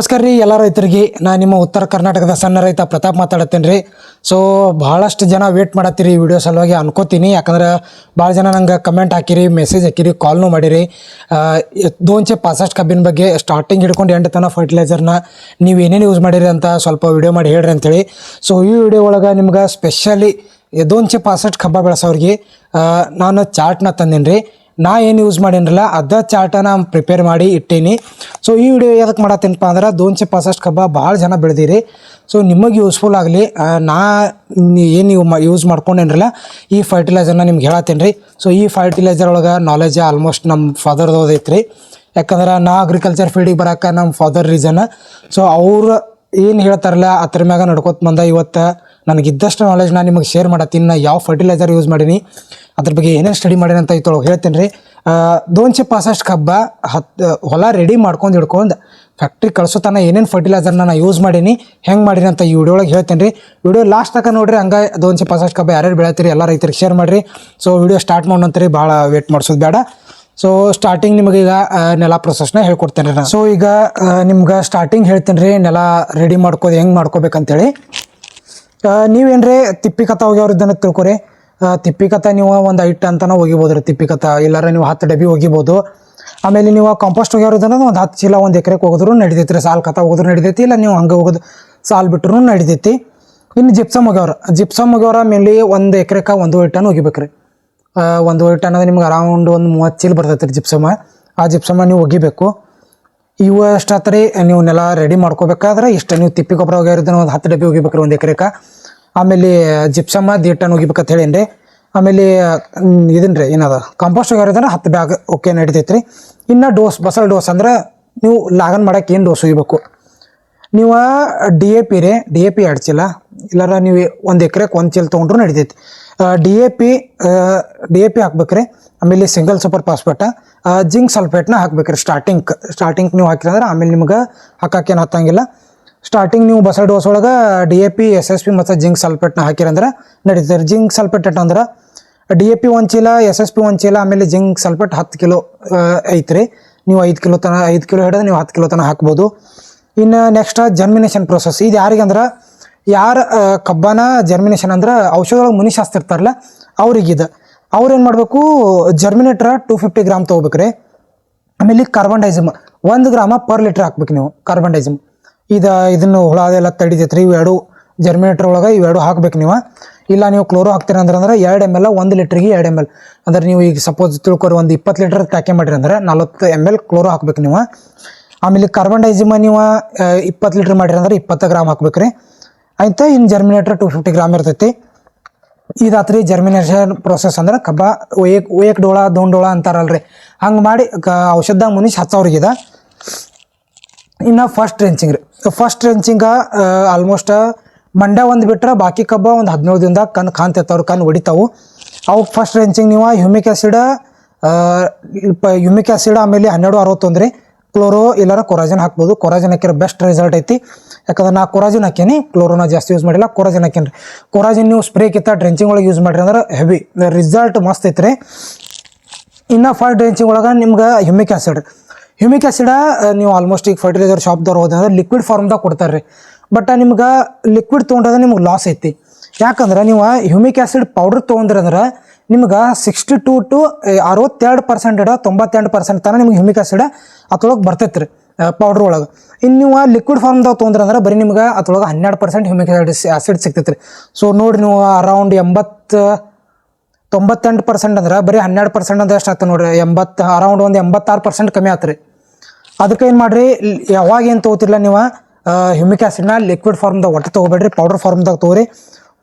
ನಮಸ್ಕಾರ ರೀ ಎಲ್ಲ ರೈತರಿಗೆ. ನಾನು ನಿಮ್ಮ ಉತ್ತರ ಕರ್ನಾಟಕದ ಸಣ್ಣ ರೈತ ಪ್ರತಾಪ್ ಮಾತಾಡತ್ತೇನೆ ರೀ. ಸೊ ಭಾಳಷ್ಟು ಜನ ವೇಟ್ ಮಾಡತ್ತೀರಿ ಈ ವಿಡಿಯೋ ಸಲುವಾಗಿ ಅನ್ಕೋತೀನಿ. ಯಾಕಂದ್ರೆ ಭಾಳ ಜನ ನಂಗೆ ಕಮೆಂಟ್ ಹಾಕಿರಿ ಮೆಸೇಜ್ ಹಾಕಿರಿ ಕಾಲ್ನು ಮಾಡಿರಿ. ದೋನ್ಚೆ ಪಾಸಸ್ಟ್ ಕಬ್ಬಿನ ಬಗ್ಗೆ ಸ್ಟಾರ್ಟಿಂಗ್ ಹಿಡ್ಕೊಂಡು ಎಂಟು ತನಕ ಫರ್ಟಿಲೈಸರ್ನ ನೀವು ಏನೇನು ಯೂಸ್ ಮಾಡಿರಿ ಅಂತ ಸ್ವಲ್ಪ ವಿಡಿಯೋ ಮಾಡಿ ಹೇಳ್ರಿ ಅಂತೇಳಿ ಸೊ ಈ ವಿಡಿಯೋ ಒಳಗೆ ನಿಮ್ಗೆ ಸ್ಪೆಷಲಿ ದೋನ್ಚೆ ಪಾಸಸ್ಟ್ ಕಬ್ಬ ಬೆಳೆಸೋರಿಗೆ ನಾನು ಚಾರ್ಟ್ನ ತಂದೀನಿ ರೀ ನಾ ಏನು ಯೂಸ್ ಮಾಡೇನಿರಲ್ಲ, ಅದ ಚಾರ್ಟನ ಪ್ರಿಪೇರ್ ಮಾಡಿ ಇಟ್ಟೀನಿ. ಸೊ ಈ ವಿಡಿಯೋ ಯಾಕೆ ಮಾಡತ್ತೇನಪ್ಪ ಅಂದ್ರೆ ದೋನ್ಸೆ ಪಾಸಷ್ಟು ಕಬ್ಬ ಭಾಳ ಜನ ಬೆಳೆದಿರಿ. ಸೊ ನಿಮಗೆ ಯೂಸ್ಫುಲ್ ಆಗಲಿ. ನಾ ಏನು ನೀವು ಯೂಸ್ ಮಾಡ್ಕೊಂಡೇನಿರಲ್ಲ, ಈ ಫರ್ಟಿಲೈಸರ್ನ ನಿಮ್ಗೆ ಹೇಳತ್ತೇನೆ ರೀ ಸೊ ಈ ಫರ್ಟಿಲೈಸರ್ ಒಳಗೆ ನಾಲೆಜ್ ಆಲ್ಮೋಸ್ಟ್ ನಮ್ಮ ಫಾದರ್ದು ರೀ ಯಾಕಂದ್ರೆ ನಾ ಅಗ್ರಿಕಲ್ಚರ್ ಫೀಲ್ಡಿಗೆ ಬರೋಕೆ ನಮ್ಮ ಫಾದರ್ ರೀಸನ್ ಸೊ ಅವರು ಏನು ಹೇಳ್ತಾರಲ್ಲ, ಅದ್ರ ಮ್ಯಾಗ ನಡ್ಕೊತ ಬಂದ ಇವತ್ತು ನನಗಿದ್ದಷ್ಟು ನಾಲೆಜ್ ನಾನು ನಿಮಗೆ ಶೇರ್ ಮಾಡತ್ತೀನಿ. ಯಾವ ಫರ್ಟಿಲೈಸರ್ ಯೂಸ್ ಮಾಡೀನಿ, ಅದ್ರ ಬಗ್ಗೆ ಏನೇನು ಸ್ಟಡಿ ಮಾಡೀನಿ ಅಂತ ಇತ್ತೊಳಗೆ ಹೇಳ್ತೀನಿ ರೀ. ದೋನ್ಚೆ ಪಾಸಷ್ಟು ಕಬ್ಬ ಹತ್ತು ಹೊಲ ರೆಡಿ ಮಾಡ್ಕೊಂಡು ಹಿಡ್ಕೊಂಡು ಫ್ಯಾಕ್ಟ್ರಿ ಕಳಿಸೋ ತನಕ ಏನೇನು ಫರ್ಟಿಲೈಸರ್ನ ನಾನು ಯೂಸ್ ಮಾಡೀನಿ, ಹೆಂಗೆ ಮಾಡೀನಿ ಅಂತ ಈ ವಿಡಿಯೋ ಒಳಗೆ ಹೇಳ್ತೇನೆ ರೀ. ವಿಡಿಯೋ ಲಾಸ್ಟ್ ತನಕ ನೋಡಿರಿ, ಹಂಗೆ ದೋನ್ಚೆ ಪಾಸಷ್ಟು ಕಬ್ಬ ಯಾರ್ಯಾರು ಬೆಳೆತೀರಿ, ಎಲ್ಲ ರೈತರಿಗೆ ಶೇರ್ ಮಾಡಿರಿ. ಸೊ ವಿಡಿಯೋ ಸ್ಟಾರ್ಟ್ ಮಾಡೋಂತ್ರಿ ಭಾಳ ವೇಟ್ ಮಾಡಿಸೋದು ಬೇಡ. ಸೊ ಸ್ಟಾರ್ಟಿಂಗ್ ನಿಮಗೆ ಈಗ ನೆಲ ಪ್ರೊಸೆಸ್ನ ಹೇಳ್ಕೊಡ್ತೇನೆ ರೀ ನಾನು ಸೊ ಈಗ ನಿಮ್ಗೆ ಸ್ಟಾರ್ಟಿಂಗ್ ಹೇಳ್ತೀನಿ ರೀ, ನೆಲ ರೆಡಿ ಮಾಡ್ಕೋದು ಹೆಂಗೆ ಮಾಡ್ಕೋಬೇಕಂತೇಳಿ. ನೀವೇನ್ರಿ ತಿಪ್ಪಿ ಕಥ ಹೋಗ್ಯವ್ರ ಇದನ್ನ ತಿಳ್ಕೊರಿ. ಆ, ತಿಪ್ಪಿ ಕಥ ನೀವು ಒಂದು ಐಟ್ ಅಂತಾನೆ ಒಗಿಬೋದು ರೀ ತಿಪ್ಪಿ ಕಥ ಇಲ್ಲಾರ ನೀವು ಹತ್ತು ಡಬ್ಬಿ ಒಗಿಬೋದು ಆಮೇಲೆ ನೀವು ಕಾಂಪೋಸ್ಟ್ ಹೋಗ್ಯವ್ರ ದಿನ ಒಂದು ಹತ್ತು ಚೀಲ ಒಂದು ಎಕರೆಗೆ ಹೋಗಿದ್ರು ನಡಿತೈತಿ ರೀ ಸಾಲ್ ಕಥ ಹೋಗಿದ್ರು ನಡಿತೈತಿ ಇಲ್ಲ ನೀವು ಹಂಗೆ ಹೋಗೋದು ಸಾಲ್ ಬಿಟ್ರು ನಡಿತೈತಿ. ಇನ್ನು ಜಿಪ್ಸಮ್ ಹೋಗ್ಯವ್ರ. ಜಿಪ್ಸಮ್ ಹೋಗ್ಯವ್ರ ಮೇಲೆ ಒಂದು ಎಕರೆಕ ಒಂದು ಟನ್ ಒಗಿಬೇಕು ರೀ ಒಂದು ಟನ್ ಅನ್ನೋದು ನಿಮ್ಗೆ ಅರೌಂಡ್ ಒಂದು ಮೂವತ್ತು ಚೀಲ ಬರ್ತೈತೆ ರೀ ಆ ಜಿಪ್ಸಮ ನೀವು ಒಗಿಬೇಕು ಇವು ನೀವು ನೆಲ ರೆಡಿ ಮಾಡ್ಕೋಬೇಕಾದ್ರೆ ಇಷ್ಟು ನೀವು ತಿಪ್ಪಿ ಗೊಬ್ಬರ ಹೋಗಿರೋದನ್ನ ಒಂದು ಹತ್ತು ಡಬ್ಬಿ ಹೋಗಿಬೇಕ್ರಿ ಒಂದು ಎಕರೆಕ. ಆಮೇಲೆ ಜಿಪ್ಸಮ್ಮ ದೀಟನ್ ಹೋಗಿಬೇಕಂತ ರೀ ಆಮೇಲೆ ಇದನ್ನ ರೀ ಏನದ ಕಾಂಪೋಸ್ಟ್ ಹೋಗಿರೋದನ್ನ ಹತ್ತು ಬ್ಯಾಗ್ ಓಕೆ ನಡಿತೈತೆ ರೀ ಇನ್ನು ಡೋಸ್ ಬಸಲ್ ಡೋಸ್ ಅಂದ್ರೆ ನೀವು ಲಾಗನ್ ಮಾಡಕ್ಕೆ ಏನು ಡೋಸ್ ಒಯ್ಬೇಕು ನೀವು ಡಿ ಎ ಪಿ ರೀ ಡಿ ಎ ಪಿ ಎರಡು ಚೀಲ. ಇಲ್ಲಾರ ನೀವು ಒಂದು ಎಕರೆಗೆ ಒಂದು ಚೀಲ ತೊಗೊಂಡ್ರು ನಡಿತೈತಿ. D A P D A P ಹಾಕ್ಬೇಕ್ರಿ. ಆಮೇಲೆ ಸಿಂಗಲ್ ಸೂಪರ್ ಫಾಸ್ಫೇಟ ಜಿಂಕ್ ಸಲ್ಫೇಟ್ನ ಹಾಕ್ಬೇಕ್ರಿ ಸ್ಟಾರ್ಟಿಂಗ್ ಸ್ಟಾರ್ಟಿಂಗ್ ನೀವು ಹಾಕಿರಂದ್ರೆ, ಆಮೇಲೆ ನಿಮ್ಗೆ ಹಾಕಕ್ಕೇನು ಹತ್ತಂಗಿಲ್ಲ ಸ್ಟಾರ್ಟಿಂಗ್ ನೀವು ಬಸ ಡೋಸ್ ಒಳಗೆ D A P S S P ಮತ್ತು ಜಿಂಕ್ ಸಲ್ಫೇಟ್ನ ಹಾಕಿರಂದ್ರೆ ನಡೀತಾರೆ ಜಿಂಕ್ ಸಲ್ಫೇಟ್ ಅಂದ್ರೆ ಡಿ ಎ ಪಿ ಒಂದು ಚೀಲ ಎಸ್ ಎಸ್ ಪಿ ಒಂದು ಚೀಲ, ಆಮೇಲೆ ಜಿಂಕ್ ಸಲ್ಫೇಟ್ ಹತ್ತು ಕಿಲೋ ಐತ್ರಿ. ನೀವು ಐದು ಕಿಲೋ ತನಕ ಐದು ಕಿಲೋ ಹಿಡಿದ್ರೆ ನೀವು ಹತ್ತು ಕಿಲೋ ತನಕ ಹಾಕ್ಬೋದು. ಇನ್ನು ನೆಕ್ಸ್ಟ್ ಜರ್ಮಿನೇಷನ್ ಪ್ರೊಸೆಸ್ ಇದು ಯಾರಿಗಂದ್ರೆ ಯಾರು ಕಬ್ಬನ ಜರ್ಮಿನೇಷನ್ ಅಂದ್ರೆ ಔಷಧೊಳಗೆ ಮುನಿ ಶಾಸ್ತ್ರ ಇರ್ತಾರಲ್ಲ, ಅವ್ರಿಗಿದೆ. ಅವ್ರು ಏನು ಮಾಡಬೇಕು ಜರ್ಮಿನೇಟ್ರ ಟೂ ಫಿಫ್ಟಿ ಗ್ರಾಮ್ ತೊಗೋಬೇಕ್ರಿ. ಆಮೇಲೆ ಕಾರ್ಬನ್ ಡೈಸಮ್ ಒಂದು ಗ್ರಾಮ ಪರ್ ಲೀಟ್ರ್ ಹಾಕ್ಬೇಕು ನೀವು ಕಾರ್ಬನ್ ಡೈಸಮ್ ಇದು, ಇದನ್ನು ಹುಳ ಅದೆಲ್ಲ ತಡಿತೈತ್ರಿ ಇವೆರಡು ಜರ್ಮಿನೇಟ್ರ್ ಒಳಗೆ ಇವೆರಡು ಹಾಕ್ಬೇಕು ನೀವು. ಇಲ್ಲ ನೀವು ಕ್ಲೋರೋ ಹಾಕ್ತೀರ ಅಂದ್ರೆ ಅಂದ್ರೆ ಎರಡು ಎಂ ಎಲ್ ಒಂದು ಲೀಟ್ರಿಗೆ ಎರಡು ಎಂ ಎಲ್ ಅಂದ್ರೆ ನೀವು ಈಗ ಸಪೋಸ್ ತಿಳ್ಕೊರಿ, ಒಂದು ಇಪ್ಪತ್ತು ಲೀಟರ್ ಪ್ಯಾಕೆ ಮಾಡಿರಿ ಅಂದ್ರೆ ನಲ್ವತ್ತು ಎಂ ಎಲ್ ಕ್ಲೋರೋ ಹಾಕ್ಬೇಕು ನೀವು. ಆಮೇಲೆ ಕಾರ್ಬನ್ ಡೈಸಿಮ ನೀವು ಇಪ್ಪತ್ತು ಲೀಟ್ರ್ ಮಾಡಿರಿ ಅಂದ್ರೆ ಇಪ್ಪತ್ತು ಗ್ರಾಮ್ ಹಾಕ್ಬೇಕ್ರಿ. ಆಯ್ತಾ ಇನ್ನು ಜರ್ಮಿನೇಟರ್ ಟು ಫಿಫ್ಟಿ ಗ್ರಾಮ್ ಇರ್ತೈತಿ. ಇದಾತ್ರಿ ಜರ್ಮಿನೇಷನ್ ಪ್ರೊಸೆಸ್ ಅಂದ್ರೆ ಕಬ್ಬ ಒಯಕ್ ಒಯಕ್ ಡೋಳ, ದೋಣ್ ಡೋಳ ಅಂತಾರಲ್ರಿ. ಹಂಗೆ ಮಾಡಿ ಕ ಔಷಧದಾಗ ಮುನಿಸ್ ಇದ ಇನ್ನು ಫಸ್ಟ್ ರೆಂಚಿಂಗ್ ರೀ. ಫಸ್ಟ್ ರೆಂಚಿಂಗ ಆಲ್ಮೋಸ್ಟ್ ಮಂಡ್ಯ ಒಂದು ಬಿಟ್ರೆ ಬಾಕಿ ಕಬ್ಬ ಒಂದು ಹದಿನೇಳು ದಿನದಾಗ ಕಣ್ ಕಾಣ್ತೈತವ್ರು ಕನ್ ಹೊಡಿತಾವು. ಅವು ಫಸ್ಟ್ ರೆಂಚಿಂಗ್ ನೀವು ಹ್ಯೂಮಿಕ್ ಆ್ಯಸಿಡ್ ಹ್ಯೂಮಿಕ್ ಆ್ಯಸಿಡ್ ಆಮೇಲೆ ಹನ್ನೆರಡು ಅರವತ್ತೊಂದು ರೀ. ಕ್ಲೋರೋ ಇಲ್ಲಾರ ಕೊರಾಜನ್ ಹಾಕ್ಬೋದು. ಕೊರಾಜನ್ ಹಾಕಿರೋ ಬೆಸ್ಟ್ ರಿಸಲ್ಟ್ ಐತಿ. ಯಾಕಂದ್ರೆ ನಾ ಕೊರಾಜಿನ್ ಹಾಕೇನಿ ಕ್ಲೋರೋನಾ ಜಾಸ್ತಿ ಯೂಸ್ ಮಾಡಿಲ್ಲ, ಕೊರಾಜಿನ್ ಹಾಕೇನ್ರಿ ಕೊರಾಜಿನ್ ನೀವು ಸ್ಪ್ರೇ ಕಿತ್ತ ಡ್ರೆಂಚಿಂಗ್ ಒಳಗೆ ಯೂಸ್ ಮಾಡಿರಿ ಅಂದ್ರೆ ಹೆವಿ ರಿಸಲ್ಟ್ ಮಸ್ತ್ ಐತ್ರಿ. ಇನ್ನ ಫಾರ್ ಡ್ರೆಂಚಿಂಗ್ ಒಳಗೆ ನಿಮ್ಗೆ ಹ್ಯೂಮಿಕ್ ಆ್ಯಸಿಡ್ ಹ್ಯೂಮಿಕ್ ಆ್ಯಸಿಡ ನೀವು ಆಲ್ಮೋಸ್ಟ್ ಈಗ ಫರ್ಟಿಲೈಸರ್ ಶಾಪ್ದವ್ರು ಹೋದ್ರೆ ಲಿಕ್ವಿಡ್ ಫಾರ್ಮ್ದಾಗ ಕೊಡ್ತಾರೆ ರೀ ಬಟ್ ನಿಮ್ಗೆ ಲಿಕ್ವಿಡ್ ತೊಗೊಂಡ್ರೆ ನಿಮ್ಗೆ ಲಾಸ್ ಐತಿ. ಯಾಕಂದ್ರೆ ನೀವು ಹ್ಯೂಮಿಕ್ ಆ್ಯಸಿಡ್ ಪೌಡ್ರ್ ತೊಗೊಂಡ್ರಂದ್ರೆ ನಿಮ್ಗೆ ಸಿಕ್ಸ್ಟಿ ಟು ಟು ಅರವತ್ತೆರಡು ಪರ್ಸೆಂಟ್ ಇಡ ತೊಂಬತ್ತೆರಡು ಪರ್ಸೆಂಟ್ ತನಕ ನಿಮ್ಗೆ ಹ್ಯೂಮಿಕ್ ಆ್ಯಸಿಡ್ ಅತೊಳಗೆ ಬರ್ತೈತೆ ಪೌಡ್ರ್ ಒಳಗೆ. ಇನ್ನು ನೀವು ಲಿಕ್ವಿಡ್ ಫಾರ್ಮ್ದಾಗ ತೊಗೊಂಡ್ರಂದ್ರೆ ಬರೀ ನಿಮ್ಗೆ ಅದ್ರೊಳಗೆ ಹನ್ನೆರಡು ಪರ್ಸೆಂಟ್ ಹ್ಯೂಮಿಕ್ ಆ್ಯಸಿಡ್ ಸಿಗ್ತೈತೆ ರೀ ಸೊ ನೋಡಿ ನೀವು ಅರೌಂಡ್ ಎಂಬತ್ತು, ತೊಂಬತ್ತೆಂಟು ಪರ್ಸೆಂಟ್ ಅಂದ್ರೆ ಬರೀ ಹನ್ನೆರಡು ಪರ್ಸೆಂಟ್ ಅಂದ್ರೆ ಎಷ್ಟು ಆಗ್ತದೆ ನೋಡಿರಿ? ಎಂಬತ್ತು ಅರೌಂಡ್ ಒಂದು ಎಂಬತ್ತಾರು ಪರ್ಸೆಂಟ್ ಕಮ್ಮಿ ಆತ್ರಿ. ಅದಕ್ಕೆ ಏನು ಮಾಡಿರಿ? ಯಾವಾಗ ಏನು ತೊಗೋತಿರಲ್ಲ ನೀವು? ಹ್ಯೂಮಿಕ್ ಆ್ಯಸಿಡ್ನ ಲಿಕ್ವಿಡ್ ಫಾರ್ಮ್ದಾಗ ಒಟ್ಟು ತೊಗೋಬೇಡ್ರಿ ಪೌಡರ್ ಫಾರ್ಮ್ದಾಗ ತೊಗೋರಿ.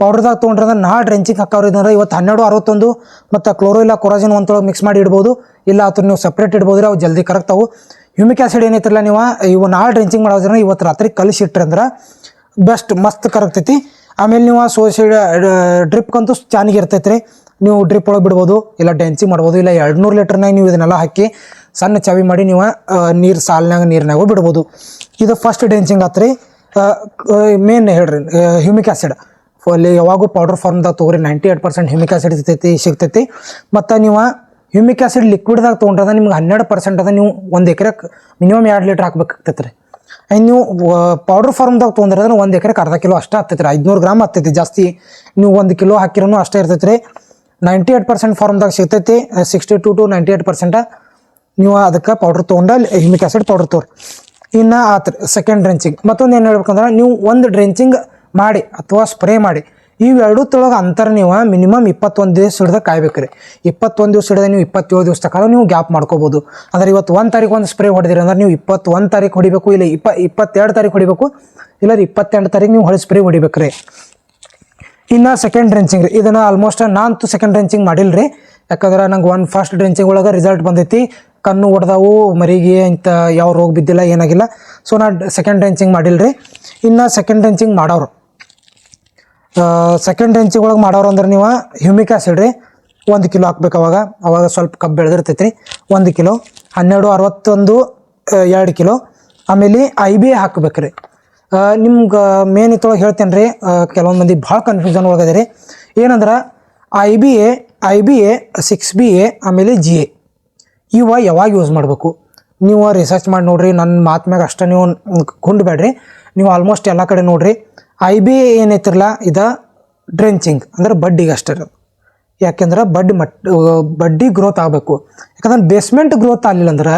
ಪೌಡರ್ದಾಗ ತೊಗೊಂಡ್ರೆ ಅಂದ್ರೆ ನಾ ಡ್ರೆಂಚಿಂಗ್ ಹಾಕೋರು ಇದಂದ್ರೆ ಇವತ್ತು ಹನ್ನೆರಡು ಅರವತ್ತೊಂದು ಮತ್ತು ಕ್ಲೋರೋ ಇಲ್ಲ ಕೊರಾಜಿನ್ ಒಂತೊಳಗೆ ಮಿಕ್ಸ್ ಮಾಡಿ ಇಡ್ಬೋದು. ಇಲ್ಲ ಅಥವಾ ನೀವು ಸಪ್ರೇಟ್ ಇಡ್ಬೋದು ಅವು ಜಲ್ದಿ ಕರಗ್ತಾವು. ಹ್ಯೂಮಿಕ್ ಆ್ಯಸಿಡ್ ಏನೈತಿರಲ್ಲ ನೀವು? ಇವು ನಾಳೆ ಡ್ರೆಂಚಿಂಗ್ ಮಾಡೋದ್ರ ಇವತ್ತು ರಾತ್ರಿ ಕಲಿಸಿಟ್ರಿ ಅಂದ್ರೆ ಬೆಸ್ಟ್ ಮಸ್ತ್ ಕರಗ್ತೈತಿ. ಆಮೇಲೆ ನೀವು ಸೋಸಿಡ್ ಡ್ರಿಪ್ಗಂತೂ ಚೆನ್ನಾಗಿ ಇರ್ತೈತೆ ರೀ ನೀವು ಡ್ರಿಪ್ ಒಳಗೆ ಬಿಡ್ಬೋದು, ಇಲ್ಲ ಡ್ಯಾನ್ಸಿಂಗ್ ಮಾಡ್ಬೋದು, ಇಲ್ಲ ಎರಡು ನೂರು ಲೀಟ್ರ್ನಾಗ ನೀವು ಇದನ್ನೆಲ್ಲ ಹಾಕಿ ಸಣ್ಣ ಚಾವಿ ಮಾಡಿ ನೀವು ನೀರು ಸಾಲಿನಾಗ ನೀರಿನಾಗೂ ಬಿಡ್ಬೋದು. ಇದು ಫಸ್ಟ್ ಡ್ಯಾನ್ಸಿಂಗ್ ಆತ್ರಿ. ಮೇನ್ ಹೇಳ್ರಿ ಹ್ಯೂಮಿಕ್ ಆ್ಯಸಿಡ್ ಅಲ್ಲಿ ಯಾವಾಗೂ ಪೌಡರ್ ಫಾರ್ಮ್ದಾಗ ತೊಗೊರಿ ninety eight percent humic acid ಸಿಗ್ತೈತಿ ಸಿಗ್ತೈತಿ. ಮತ್ತು ನೀವು ಹ್ಯೂಮಿಕ್ ಆ್ಯಸಿಡ್ ಲಿಕ್ವಿಡ್ದಾಗ ತೊಗೊಂಡ್ರದ ನಿಮ್ಗೆ ಹನ್ನೆರಡು ಪರ್ಸೆಂಟ್ ಅದ ನೀವು ಒಂದು ಎಕರೆಗೆ ಮಿನಿಮಮ್ ಎರಡು ಲೀಟ್ರ್ ಹಾಕ್ಬೇಕಾಗ್ತೈತೆ ರೀ ಆ್ಯಂಡ್ ನೀವು ಪೌಡ್ರ್ ಫಾರ್ಮ್ದಾಗ ತೊಗೊಂಡ್ರೆ ಅಂದ್ರೆ ಒಂದು ಎಕರೆಗೆ ಅರ್ಧ ಕಿಲೋ ಅಷ್ಟೇ ಆಗ್ತೈತೆ ರೀ ಐದುನೂರು ಗ್ರಾಮ್ ಆಗ್ತೈತಿ ಜಾಸ್ತಿ. ನೀವು ಒಂದು ಕಿಲೋ ಹಾಕಿರೋನು ಅಷ್ಟೇ ಇರ್ತೈತೆ ರೀ ನೈಂಟಿ ಏಟ್ ಪರ್ಸೆಂಟ್ ಫಾರ್ಮ್ದಾಗ ಸಿಗ್ತೈತಿ sixty two two ninety eight percent ನೀವು ಅದಕ್ಕೆ ಪೌಡ್ರ್ ತೊಗೊಂಡು ಹ್ಯೂಮಿಕ್ ಆಸಿಡ್ ಪೌಡ್ರ್ ತೋರಿ ಇನ್ನು ಆತ್ರಿ ಸೆಕೆಂಡ್ ಡ್ರೆಂಚಿಂಗ್ ಮತ್ತೊಂದು ಏನು ಹೇಳ್ಬೇಕಂದ್ರೆ ನೀವು ಒಂದು ಡ್ರೆಂಚಿಂಗ್ ಮಾಡಿ ಅಥವಾ ಸ್ಪ್ರೇ ಮಾಡಿ. ಇವೆರಡು ತೊಳಗೆ ಅಂತರ ನೀವು ಮಿನಿಮಮ್ ಇಪ್ಪತ್ತೊಂದು ದಿವಸ ಹಿಡ್ದು ಕಾಯ್ಬೇಕ್ರಿ. ಇಪ್ಪತ್ತೊಂದು ದಿವಸ ಹಿಡಿದ ನೀವು ಇಪ್ಪತ್ತೇಳು ದಿವಸ ತನಕ ನೀವು ಗ್ಯಾಪ್ ಮಾಡ್ಕೋಬೋದು. ಅಂದರೆ ಇವತ್ತು ಒಂದು ತಾರೀಕು ಒಂದು ಸ್ಪ್ರೇ ಹೊಡೆದಿರಿ ಅಂದ್ರೆ ನೀವು ಇಪ್ಪತ್ತೊಂದು ತಾರೀಕು ಹೊಡಿಬೇಕು, ಇಲ್ಲ ಇಪ್ಪ, ಇಪ್ಪತ್ತೆರಡು ತಾರೀಕು ಹೊಡಿಬೇಕು, ಇಲ್ಲ ಇಪ್ಪತ್ತೆರಡು ತಾರೀಕು ನೀವು ಹೊಳೆ ಸ್ಪ್ರೇ ಹೊಡಿಬೇಕ್ರಿ. ಇನ್ನು ಸೆಕೆಂಡ್ ಡ್ರೆಂಚಿಂಗ್ ರೀ. ಇದನ್ನು ಆಲ್ಮೋಸ್ಟ್ ನಾನಂತೂ ಸೆಕೆಂಡ್ ಡ್ರೆಂಚಿಂಗ್ ಮಾಡಿಲ್ಲ ರೀ ಯಾಕಂದ್ರೆ ನಂಗೆ ಒಂದು ಫಸ್ಟ್ ಡ್ರೆಂಚಿಂಗ್ ಒಳಗೆ ರಿಸಲ್ಟ್ ಬಂದೈತಿ. ಕಣ್ಣು ಹೊಡೆದವು ಮರಿಗೆ ಇಂಥ ಯಾವ ರೋಗ ಬಿದ್ದಿಲ್ಲ, ಏನಾಗಿಲ್ಲ. ಸೊ ನಾ ಸೆಕೆಂಡ್ ಡ್ರೆಂಚಿಂಗ್ ಮಾಡಿಲ್ಲ ರೀ ಇನ್ನು ಸೆಕೆಂಡ್ ಡ್ರೆಂಚಿಂಗ್ ಮಾಡೋರು. ಸೆಕೆಂಡ್ ಡ್ರೆಂಚಿಂಗ್ ಒಳಗೆ ಮಾಡೋರು ಅಂದ್ರೆ ನೀವು ಹ್ಯೂಮಿಕ್ ಆ್ಯಸಿಡ್ ರೀ ಒಂದು ಕಿಲೋ ಹಾಕ್ಬೇಕು ಅವಾಗ. ಅವಾಗ ಸ್ವಲ್ಪ ಕಬ್ಬು ಬೆಳೆದಿರ್ತೈತೆ ರೀ ಒಂದು ಕಿಲೋ, ಹನ್ನೆರಡು, ಅರವತ್ತೊಂದು ಎರಡು ಕಿಲೋ. ಆಮೇಲೆ ಐ ಬಿ ಹಾಕ್ಬೇಕು ರೀ. ನಿಮ್ಗೆ ಮೇನ್ ಇತ್ತೊಳಗೆ ಹೇಳ್ತೇನೆ ರೀ. ಕೆಲವೊಂದು ಮಂದಿ ಭಾಳ ಕನ್ಫ್ಯೂಷನ್ ಒಳಗದೆ ರೀ ಏನಂದ್ರೆ I B A I B A six B A ಆಮೇಲೆ ಜಿ ಎ ಇವ ಯಾವಾಗ ಯೂಸ್ ಮಾಡಬೇಕು? ನೀವು ರಿಸರ್ಚ್ ಮಾಡಿ ನೋಡಿರಿ. ನನ್ನ ಮಾತು ಮ್ಯಾಗ ಅಷ್ಟೇ ನೀವು ಕುಂಡ್ಬೇಡ್ರಿ. ನೀವು ಆಲ್ಮೋಸ್ಟ್ ಎಲ್ಲ ಕಡೆ ನೋಡ್ರಿ. ಐ ಬಿ ಏನೈತಿರಲ್ಲ ಇದು ಡ್ರೆಂಚಿಂಗ್ ಅಂದ್ರೆ ಬಡ್ಡಿಗೆ ಅಷ್ಟೇ ಇರೋದು. ಯಾಕೆಂದ್ರೆ ಬಡ್ಡಿ ಮಟ್ ಬಡ್ಡಿ ಗ್ರೋತ್ ಆಗಬೇಕು. ಯಾಕಂದ್ರೆ ಬೇಸ್ಮೆಂಟ್ ಗ್ರೋತ್ ಆಗಲಿಲ್ಲ ಅಂದ್ರೆ